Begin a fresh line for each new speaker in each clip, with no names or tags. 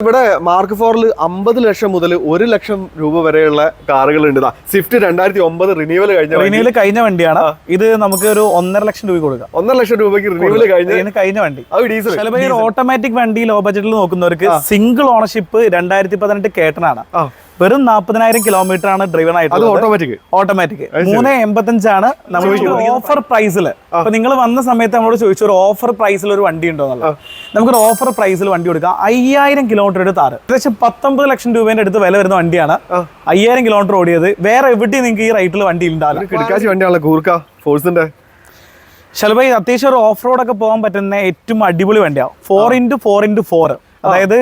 ഇവിടെ മാർക്ക് ഫോറിൽ അമ്പത് ലക്ഷം മുതൽ ഒരു ലക്ഷം രൂപ വരെയുള്ള കാറുകൾ ഉണ്ട് സ്വിഫ്റ്റ് രണ്ടായിരത്തി ഒമ്പത് റിന്യൂവൽ കഴിഞ്ഞ.
റിന്യൂവൽ കഴിഞ്ഞ വണ്ടിയാണ്. ഇത് നമുക്ക് ഒരു ഒന്നര ലക്ഷം രൂപ കൊടുക്കാം.
ഒന്നര ലക്ഷം രൂപയ്ക്ക് റിന്യൂവൽ കഴിഞ്ഞ
കഴിഞ്ഞ വണ്ടി.
അത് ഡീസൽ
ചിലപ്പോൾ ഓട്ടോമാറ്റിക് വണ്ടി ലോ ബജറ്റിൽ നോക്കുന്നവർക്ക് സിംഗിൾ ഓണർഷിപ്പ് രണ്ടായിരത്തി പതിനെട്ട് കേട്ടനാണ്
ആ.
വെറും നാപ്പതിനായിരം കിലോമീറ്റർ ആണ് ഡ്രൈവൺ ആയിട്ട്
ഓട്ടോമാറ്റിക്
ഓട്ടോമാറ്റിക് മൂന്ന് എൺപത്തഞ്ചാണ് നമ്മൾ ഓഫർ പ്രൈസിൽ അപ്പൊ നിങ്ങൾ വന്ന സമയത്ത് നമ്മളോട് ചോദിച്ചു ഒരു ഓഫർ പ്രൈസിൽ ഒരു വണ്ടി ഉണ്ടോ? എന്നുള്ളത്. നമുക്കൊരു ഓഫർ പ്രൈസിൽ വണ്ടി കൊടുക്കാം. അയ്യായിരം കിലോമീറ്റർ എടുത്ത് താറ് ഏകദേശം പത്തൊമ്പത് ലക്ഷം രൂപേന്റെ അടുത്ത് വില വരുന്ന വണ്ടിയാണ്. അയ്യായിരം കിലോമീറ്റർ ഓടിയത്. വേറെ എവിടെയും നിങ്ങൾക്ക് ഈ റൈറ്റിൽ വണ്ടി ഉണ്ടാവില്ല ശലഭ അത്യാവശ്യം ഒരു ഓഫ് റോഡ് ഒക്കെ പോകാൻ പറ്റുന്ന ഏറ്റവും അടിപൊളി വണ്ടിയാണ് four
into four into four അതായത്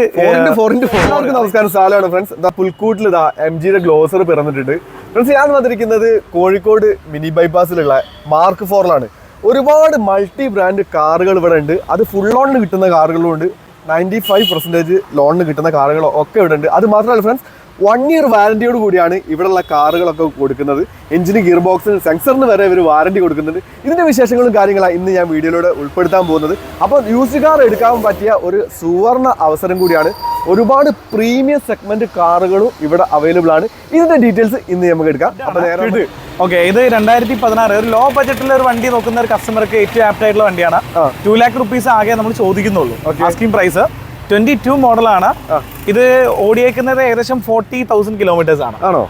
നമസ്കാരം. സാലാണ് ഫ്രണ്ട്സ് പുൽക്കൂട്ടിൽ ഇതാ എം ജിയുടെ ഗ്ലോസർ പിറന്നിട്ടുണ്ട്. ഫ്രണ്ട്സ് ഞാൻ വന്നിരിക്കുന്നത് കോഴിക്കോട് മിനി ബൈപ്പാസിലുള്ള മാർക്ക് ഫോറിലാണ്. ഒരുപാട് മൾട്ടി ബ്രാൻഡ് കാറുകൾ ഇവിടെ ഉണ്ട്. അത് ഫുൾ ലോണിന് കിട്ടുന്ന കാറുകളും ഉണ്ട് നയന്റി ഫൈവ് പെർസെന്റേജ് ലോണിന് കിട്ടുന്ന കാറുകളും ഒക്കെ ഇവിടെ ഉണ്ട്. അത് മാത്രമല്ല ഫ്രണ്ട്സ് വൺ ഇയർ വാറന്റിയോട് കൂടിയാണ് ഇവിടെയുള്ള കാറുകളൊക്കെ കൊടുക്കുന്നത്. എഞ്ചിന് ഗിയർ ബോക്സിന് സെൻസറിന് വരെ ഇവർ വാറന്റി കൊടുക്കുന്നുണ്ട്. ഇതിന്റെ വിശേഷങ്ങളും കാര്യങ്ങളാണ് ഇന്ന് ഞാൻ വീഡിയോയിലൂടെ ഉൾപ്പെടുത്താൻ പോകുന്നത്. അപ്പോൾ യൂസ്ഡ് കാർ എടുക്കാൻ പറ്റിയ ഒരു സുവർണ അവസരം കൂടിയാണ് ഒരുപാട് പ്രീമിയം സെഗ്മെന്റ് കാറുകളും ഇവിടെ അവൈലബിൾ ആണ്. ഇതിന്റെ ഡീറ്റെയിൽസ് ഇന്ന് നമുക്ക് എടുക്കാം. അപ്പോൾ നേരെ
ഓക്കെ ഇത് രണ്ടായിരത്തി പതിനാറ് ഒരു ലോ ബജറ്റിൽ ഒരു വണ്ടി നോക്കുന്ന ഒരു കസ്റ്റമർക്ക് ഏറ്റവും ആപ്റ്റ് ആയിട്ടുള്ള വണ്ടിയാണ്. ടു ലാക്ക് റുപ്പീസ് ആകെ നമ്മൾ ചോദിക്കുന്നുള്ളൂ. ആസ്കിംഗ് പ്രൈസ് ട്വന്റി ടു മോഡലാണ്. ഇത് ഓടിയേക്കുന്നത് ഏകദേശം ഫോർട്ടി തൗസൻഡ് കിലോമീറ്റേഴ്സ് ആണ്.
ആണോ?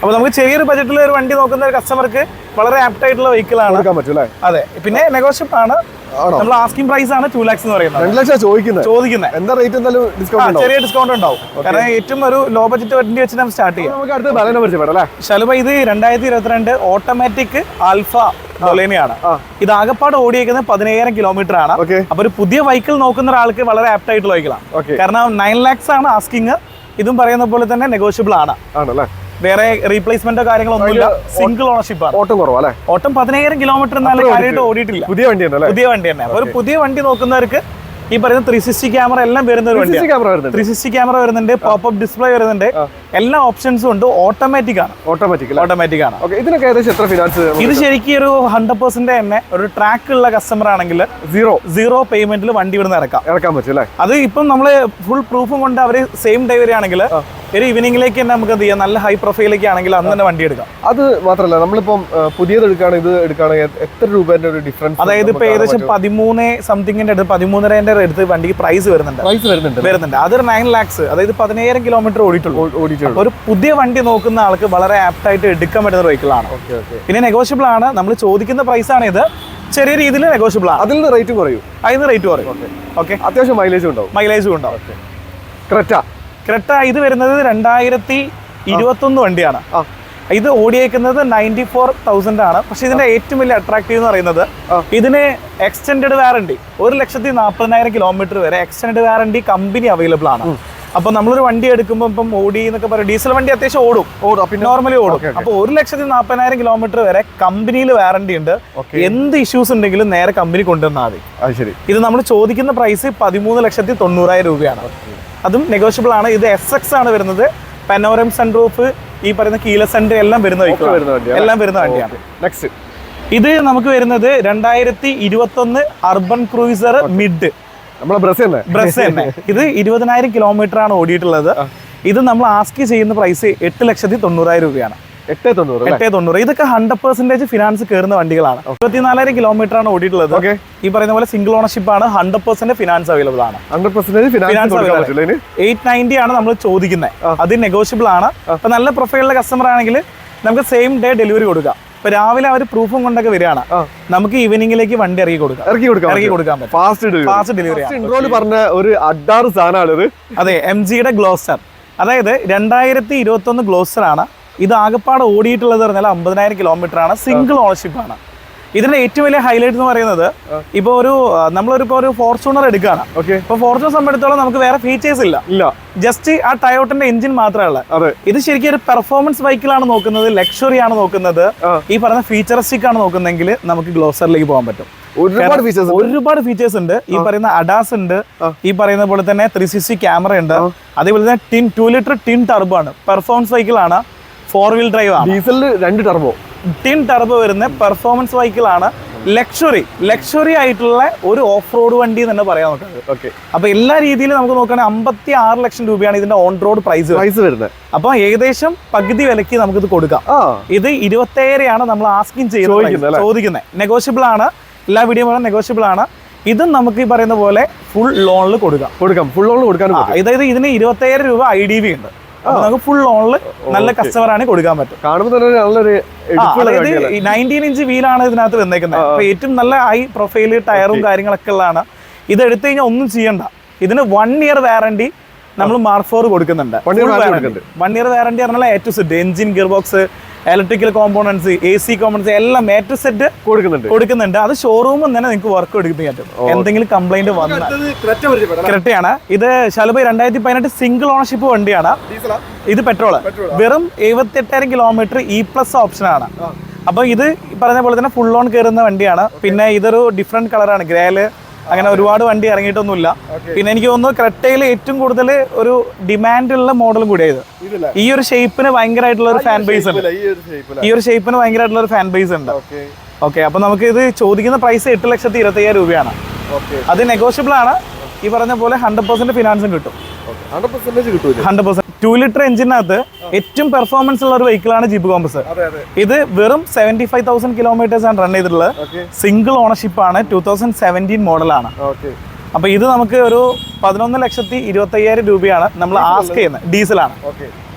അപ്പോൾ നമുക്ക് ചെറിയൊരു ബജറ്റിൽ ഒരു വണ്ടി നോക്കുന്ന ഒരു കസ്റ്റമർക്ക് വളരെ ആപ്റ്റ് ആയിട്ടുള്ള വെഹിക്കിൾ ആണ്.
എടുക്കാൻ പറ്റും അല്ലേ
അതെ. പിന്നെ നെഗോഷ്യബിൾ ആണ്. നമ്മൾ ആസ്കിംഗ് പ്രൈസ് ആണ് ടു ലാക്സ് എന്ന് പറയുന്നത്.
ചോദിക്കുന്നത് എന്താ റേറ്റ് ഡിസ്കൗണ്ട്
ചെറിയ ഡിസ്കൗണ്ട് ഉണ്ടാവും. കാരണം ഏറ്റവും ഒരു ലോ ബജറ്റ് വണ്ടി വെച്ച് നമ്മൾ സ്റ്റാർട്ട് ചെയ്യാം.
നമുക്ക് അടുത്ത പരിചയപ്പെടാം
ശലുഭ ഇത് രണ്ടായിരത്തി ഇരുപത്തിരണ്ട് ഓട്ടോമാറ്റിക് ആൽഫ ഡൊലേനയാണ്
ആ.
ഇത് ആകപ്പാട് ഓടിയേക്കുന്നത് പതിനയ്യായിരം കിലോമീറ്റർ ആണ് അപ്പൊ ഒരു പുതിയ വെഹിക്കിൾ നോക്കുന്ന ഒരാൾക്ക് വളരെ ആപ്റ്റ് ആയിട്ടുള്ള വെഹിക്കിളാണ് കാരണം നയൻ ലാക്സ് ആണ് ആസ്കിങ് ഇതും പറയുന്ന പോലെ തന്നെ നെഗോഷ്യബിൾ ആണ്. വേറെ റീപ്ലേസ്മെന്റോ കാര്യങ്ങളോ കാര്യങ്ങളൊന്നുമില്ല സിംഗിൾ ഓണർഷിപ്പ് ആണ്.
ഓട്ടം കുറവല്ലേ?
ഓട്ടം പതിനയ്യായിരം കിലോമീറ്റർ എന്നാലും കാര്യമായിട്ട് ഓടിയിട്ടില്ല.
പുതിയ വണ്ടി
പുതിയ വണ്ടി തന്നെ ഒരു പുതിയ വണ്ടി നോക്കുന്നവർക്ക് ഈ പറയുന്ന ത്രീ സിക്സ്റ്റി ക്യാമറ എല്ലാം വരുന്ന ഒരു വണ്ടി
ക്യാമറ വരുന്നുണ്ട്.
ത്രീ സിക്സ്റ്റി ക്യാമറ വരുന്നുണ്ട് പോപ്പ് അപ്പ് ഡിസ്പ്ലേ വരുന്നുണ്ട്. എല്ലാ ഓപ്ഷൻസും ഉണ്ട്. ഓട്ടോമാറ്റിക് ആണ്.
ഓട്ടോമാറ്റിക്
ഓട്ടോമാറ്റിക് ആണ്.
ഓക്കെ ഇതിനൊക്കെ ഏകദേശം എത്ര ഫിനാൻസ്
ഇത് ശരിക്കും ഒരു ഹൺഡ്രഡ് പെർസെന്റ് തന്നെ ഒരു ട്രാക്ക് ഉള്ള കസ്റ്റമർ ആണെങ്കിൽ
സീറോ
സീറോ പേയ്മെന്റിൽ വണ്ടി ഇവിടുന്ന് ഇറക്കാം.
ഇറക്കാൻ പറ്റും അല്ലേ?
അത് ഇപ്പം നമ്മൾ ഫുൾ പ്രൂഫും കൊണ്ട് അവർ സെയിം ഡേ വരികയാണെങ്കിൽ ഒരു ഈവനിങ്ങിലേക്ക് തന്നെ നമുക്ക് എന്ത് ചെയ്യാം? നല്ല ഹൈ പ്രൊഫൈലേക്ക് ആണെങ്കിൽ അന്ന് തന്നെ വണ്ടി എടുക്കാം.
അത് മാത്രമല്ല നമ്മളിപ്പം പുതിയത് എടുക്കുകയാണ് ഇത് എടുക്കുകയാണെങ്കിൽ എത്ര രൂപേന്റെ ഒരു ഡിഫറൻസ്
അതായത് ഇപ്പൊ ഏകദേശം പതിമൂന്ന് സംതിങ്ങിന്റെ അടുത്ത് പതിമൂന്നരന്റെ അടുത്ത് വണ്ടിക്ക് പ്രൈസ് വരുന്നുണ്ട്.
പ്രൈസ് വരുന്നുണ്ട്.
വരുന്നുണ്ട്. അതൊരു നയൻ ലാക്സ് അതായത് പതിനയ്യായിരം കിലോമീറ്റർ ഓടിയിട്ടുള്ളൂ. ഓടിയിട്ടുള്ളൂ. ഒരു പുതിയ വണ്ടി നോക്കുന്ന ആൾക്ക് വളരെ ആപ്റ്റ് ആയിട്ട് എടുക്കാൻ പറ്റുന്ന ഒരു വെഹിക്കിളാണ് പിന്നെ നെഗോഷ്യബിൾ ആണ്. നമ്മൾ ചോദിക്കുന്ന പ്രൈസ് ആണ് ഇത്. ചെറിയ രീതിയിൽ നെഗോഷ്യബിൾ ആണ്.
അതിൽ നിന്ന് റേറ്റ് കുറയും.
അതിൽ നിന്ന് റേറ്റ് കുറയും. ഓക്കെ.
അത്യാവശ്യം മൈലേജും ഉണ്ടാവും.
മൈലേജും ഉണ്ടാവും.
ക്രെറ്റ
ക്രെറ്റ ഇത് വരുന്നത് രണ്ടായിരത്തി ഇരുപത്തൊന്ന് വണ്ടിയാണ്. ഇത് ഓടിയേക്കുന്നത് നയന്റി ഫോർ തൗസൻഡ് ആണ്. പക്ഷെ ഇതിന്റെ ഏറ്റവും വലിയ അട്രാക്റ്റീവ് എന്ന് പറയുന്നത്. ഇതിന് എക്സ്റ്റൻഡ് വാറണ്ടി ഒരു ലക്ഷത്തി നാൽപ്പതിനായിരം കിലോമീറ്റർ വരെ എക്സ്റ്റൻഡ് വാറണ്ടി കമ്പനി അവൈലബിൾ ആണ്. അപ്പൊ നമ്മളൊരു വണ്ടി എടുക്കുമ്പോൾ ഇപ്പം ഓടി എന്നൊക്കെ പറയും ഡീസൽ വണ്ടി അത്യാവശ്യം ഓടും.
ഓടും. പിന്നെ
നോർമലി ഓടും. അപ്പൊ ഒരു ലക്ഷത്തി നാൽപ്പതിനായിരം കിലോമീറ്റർ വരെ കമ്പനിയിൽ വാറണ്ടി ഉണ്ട്. എന്ത് ഇഷ്യൂസ് ഉണ്ടെങ്കിലും നേരെ കമ്പനി കൊണ്ടുവന്നാൽ മതി. ഇത് നമ്മൾ ചോദിക്കുന്ന പ്രൈസ് പതിമൂന്ന് ലക്ഷത്തി തൊണ്ണൂറായിരം രൂപയാണ്. അതും നെഗോഷ്യബിൾ ആണ്. ഇത് എസ് എക്സ് ആണ് വരുന്നത്. പെനോറം സൺറൂഫ് ഈ പറയുന്ന കീല സെന്റർ എല്ലാം വരുന്ന എല്ലാം വരുന്ന വണ്ടിയാണ്
നെക്സ്റ്റ്
ഇത് നമുക്ക് വരുന്നത് രണ്ടായിരത്തി ഇരുപത്തി ഒന്ന് അർബൻ ക്രൂയിസർ മിഡ്
നമ്മളെ ബ്രസ് തന്നെ.
ബ്രസ് തന്നെ. ഇത് ഇരുപതിനായിരം കിലോമീറ്റർ ആണ് ഓടിയിട്ടുള്ളത്. ഇത് നമ്മൾ ആസ്കി ചെയ്യുന്ന പ്രൈസ് എട്ട് ലക്ഷത്തി തൊണ്ണൂറായിരം രൂപയാണ്.
എട്ട് തൊണ്ണൂറ് അല്ലേ?
എട്ട് തൊണ്ണൂറ്. ഇതൊക്കെ ഹൺഡ്രഡ് പെർസെന്റേജ് ഫിനാൻസ് കയറുന്ന വണ്ടികളാണ്. ഇരുപത്തിനാലായിരം കിലോമീറ്റർ ആണ് ഓടിയിട്ടുള്ളത്.
ഓക്കെ.
ഈ പറയുന്ന പോലെ സിംഗിൾ ഓണർഷിപ്പ് ആണ് ഹൺഡ്രഡ് പെർസെന്റ് ഫിനാൻസ് അവൈലബിൾ ആണ്.
Hundred percentage finance
eight ninety ആണ് നമ്മൾ ചോദിക്കുന്നത് അത് നെഗോഷ്യബിൾ ആണ്. അപ്പൊ നല്ല പ്രൊഫൈലുള്ള കസ്റ്റമർ ആണെങ്കിൽ നമുക്ക് സെയിം ഡേ ഡെലിവറി കൊടുക്കാം. ഇപ്പൊ രാവിലെ അവർ പ്രൂഫും കൊണ്ടൊക്കെ വരികയാണ്. നമുക്ക് ഈവനിങ്ങിലേക്ക് വണ്ടി ഇറക്കി കൊടുക്കാം.
ഇറക്കി കൊടുക്കാം
ഇറക്കി കൊടുക്കാൻ
ഫാസ്റ്റ് ഡെലിവറി
ഫാസ്റ്റ് ഡെലിവറി
ഇൻട്രോയിൽ പറഞ്ഞ ഒരു അഡാറ് സാധനമാണ്
അതെ എം ജിയുടെ ഗ്ലോസ്റ്റർ അതായത് രണ്ടായിരത്തി ഇരുപത്തി ഒന്ന് ഗ്ലോസ്റ്റർ ആണ്. ഇത് ആകെപ്പാടെ ഓടിയിട്ടുള്ളത് പറഞ്ഞാൽ അമ്പതിനായിരം കിലോമീറ്റർ ആണ് സിംഗിൾ ഓണർഷിപ്പ് ആണ്. ഇതിന്റെ ഏറ്റവും വലിയ ഹൈലൈറ്റ് എന്ന് പറയുന്നത് ഇപ്പൊ ഒരു നമ്മളൊരു ഇപ്പൊ ഒരു ഫോർച്യൂണർ എടുക്കുകയാണ്
ഓക്കെ
ഇപ്പൊ ഫോർച്യൂണർ സംബന്ധിച്ചിടത്തോളം നമുക്ക് വേറെ ഫീച്ചേഴ്സ് ഇല്ല.
ഇല്ല.
ജസ്റ്റ് ആ ടയോട്ടിന്റെ എഞ്ചിൻ മാത്രമേ ഉള്ളൂ.
അതെ.
ഇത് ശരിക്കും ഒരു പെർഫോമൻസ് ബൈക്കിലാണ് നോക്കുന്നത് ലക്ഷറി ആണ് നോക്കുന്നത്. ഈ പറഞ്ഞ ഫീച്ചറിസ്റ്റിക് ആണ് നോക്കുന്നതെങ്കിൽ നമുക്ക് ഗ്ലോസറിലേക്ക് പോകാൻ പറ്റും.
ഒരുപാട് ഫീച്ചേഴ്സ്
ഒരുപാട് ഫീച്ചേഴ്സ് ഉണ്ട്. ഈ പറയുന്ന അഡാസ് ഉണ്ട്. ഈ പറയുന്ന പോലെ തന്നെ ത്രീ സിക്സ്റ്റി ക്യാമറ ഉണ്ട്. അതേപോലെ തന്നെ ടിൻ ടു ലിറ്റർ ടിൻ ടർബാണ് പെർഫോമൻസ് ബൈക്കിലാണ് ആണ്. ഫോർ വീൽ ഡ്രൈവ് ആണ്.
ഡീസലിൽ രണ്ട് ടർബോ
ടിൻ ടർബോ വരുന്ന പെർഫോമൻസ് ആണ് ലക്ഷറി ലക്ഷറി ആയിട്ടുള്ള ഒരു ഓഫ് റോഡ് വണ്ടി എന്ന് തന്നെ പറയാൻ നോക്കുന്നത്.
ഓക്കെ
അപ്പൊ എല്ലാ രീതിയിലും നമുക്ക് നോക്കുകയാണെങ്കിൽ അമ്പത്തി ആറ് ലക്ഷം രൂപയാണ് ഇതിന്റെ ഓൺ റോഡ് പ്രൈസ്
പ്രൈസ് വരുന്നത്.
അപ്പൊ ഏകദേശം പകുതി വിലയ്ക്ക് ഇത് കൊടുക്കാം. ഇത് ഇരുപത്തേഴാണ് നമ്മൾ ആസ്കിങ് ചെയ്യുന്നത്? ചോദിക്കുന്നത് നെഗോഷ്യബിൾ ആണ്. എല്ലാ വീഡിയോ നെഗോഷ്യബിൾ ആണ്. ഇതും നമുക്ക് ഈ പറയുന്ന പോലെ ഫുൾ ലോണിൽ കൊടുക്കാം.
കൊടുക്കാം. ഫുൾ
ലോണിൽ
കൊടുക്കാൻ
അതായത് ഇതിന് ഇരുപത്തേഴ് രൂപ ഐ ഡി ബി ഉണ്ട്. നമുക്ക് ഫുൾ ഓണിൽ നല്ല കസ്റ്റമർ ആണ് കൊടുക്കാൻ പറ്റും.
കാണുമ്പോൾ തന്നെ നല്ലൊരു?
നയന്റീൻ ഇഞ്ച് വീലാണ് ഇതിനകത്ത് വന്നേക്കുന്നത്. അപ്പൊ ഏറ്റവും നല്ല ഹൈ പ്രൊഫൈൽ ടയറും കാര്യങ്ങളൊക്കെ ഉള്ളതാണ്. ഇത് എടുത്തു കഴിഞ്ഞാൽ ഒന്നും ചെയ്യണ്ട. ഇതിന് വൺ ഇയർ വാറണ്ടി നമ്മൾ മാർഫോർ ഫോർ കൊടുക്കുന്നുണ്ട്. വൺ ഇയർ വാറണ്ടി പറഞ്ഞാൽ two set engine gear box electrical components A C components എല്ലാം മേറ്റർ സെറ്റ്
കൊടുക്കുന്നുണ്ട്.
കൊടുക്കുന്നുണ്ട്. അത് ഷോറൂമിൽ തന്നെ നിങ്ങൾക്ക് വർക്ക് എടുക്കാൻ പറ്റും എന്തെങ്കിലും കംപ്ലൈന്റ് വന്നാൽ. കറക്റ്റാണ് ഇത് ശലഭ രണ്ടായിരത്തി പതിനെട്ട് സിംഗിൾ ഓണർഷിപ്പ് വണ്ടിയാണ് ഇത് പെട്രോൾ വെറും എഴുപത്തി എട്ടായിരം കിലോമീറ്റർ ഇ പ്ലസ് ഓപ്ഷനാണ് അപ്പൊ ഇത് പറഞ്ഞ പോലെ തന്നെ ഫുൾ ഓൺ കയറുന്ന വണ്ടിയാണ്. പിന്നെ ഇതൊരു ഡിഫറെന്റ് കളറാണ് ഗ്രേൽ അങ്ങനെ ഒരുപാട് വണ്ടി ഇറങ്ങിയിട്ടൊന്നുമില്ല. പിന്നെ എനിക്ക് തോന്നുന്നു ക്രെറ്റയിൽ ഏറ്റവും കൂടുതൽ ഒരു ഡിമാൻഡ് ഉള്ള മോഡലും കൂടിയത് ഈ ഒരു ഷേപ്പിന് ഭയങ്കരമായിട്ടുള്ള ഒരു ഫാൻ ബേസ് ഉണ്ട്.
ഈ ഒരു
ഷേപ്പിന് ഭയങ്കരമായിട്ടുള്ള ഒരു ഫാൻ ബേസ് ഉണ്ട് ഓക്കെ അപ്പൊ നമുക്ക് ഇത് ചോദിക്കുന്ന പ്രൈസ് എട്ട് ലക്ഷത്തി ഇരുപത്തി അയ്യായിരം രൂപയാണ് അത് നെഗോഷ്യബിൾ ആണ്. ഈ പറഞ്ഞ പോലെ ഹൺഡ്രഡ് പെർസെന്റ് ഫിനാൻസും കിട്ടും.
Okay. 100%
hundred percent two litre എഞ്ചിനകത്ത് ഏറ്റവും പെർഫോമൻസ് ഉള്ള ഒരു വെഹിക്കിളാണ് ജീപ്പ് കോമ്പസ് ഇത് വെറും സെവന്റി ഫൈവ് തൗസൻഡ് കിലോമീറ്റേഴ്സ് ആണ് റൺ ചെയ്തിട്ടുള്ളത്. സിംഗിൾ ഓണർഷിപ്പ് ആണ് ടൂ തൗസൻഡ് സെവന്റീൻ മോഡലാണ് അപ്പൊ ഇത് നമുക്ക് ഒരു പതിനൊന്ന് ലക്ഷത്തി ഇരുപത്തി അയ്യായിരം രൂപയാണ് നമ്മൾ ആസ്ക് ചെയ്യുന്നത്. ഡീസലാണ്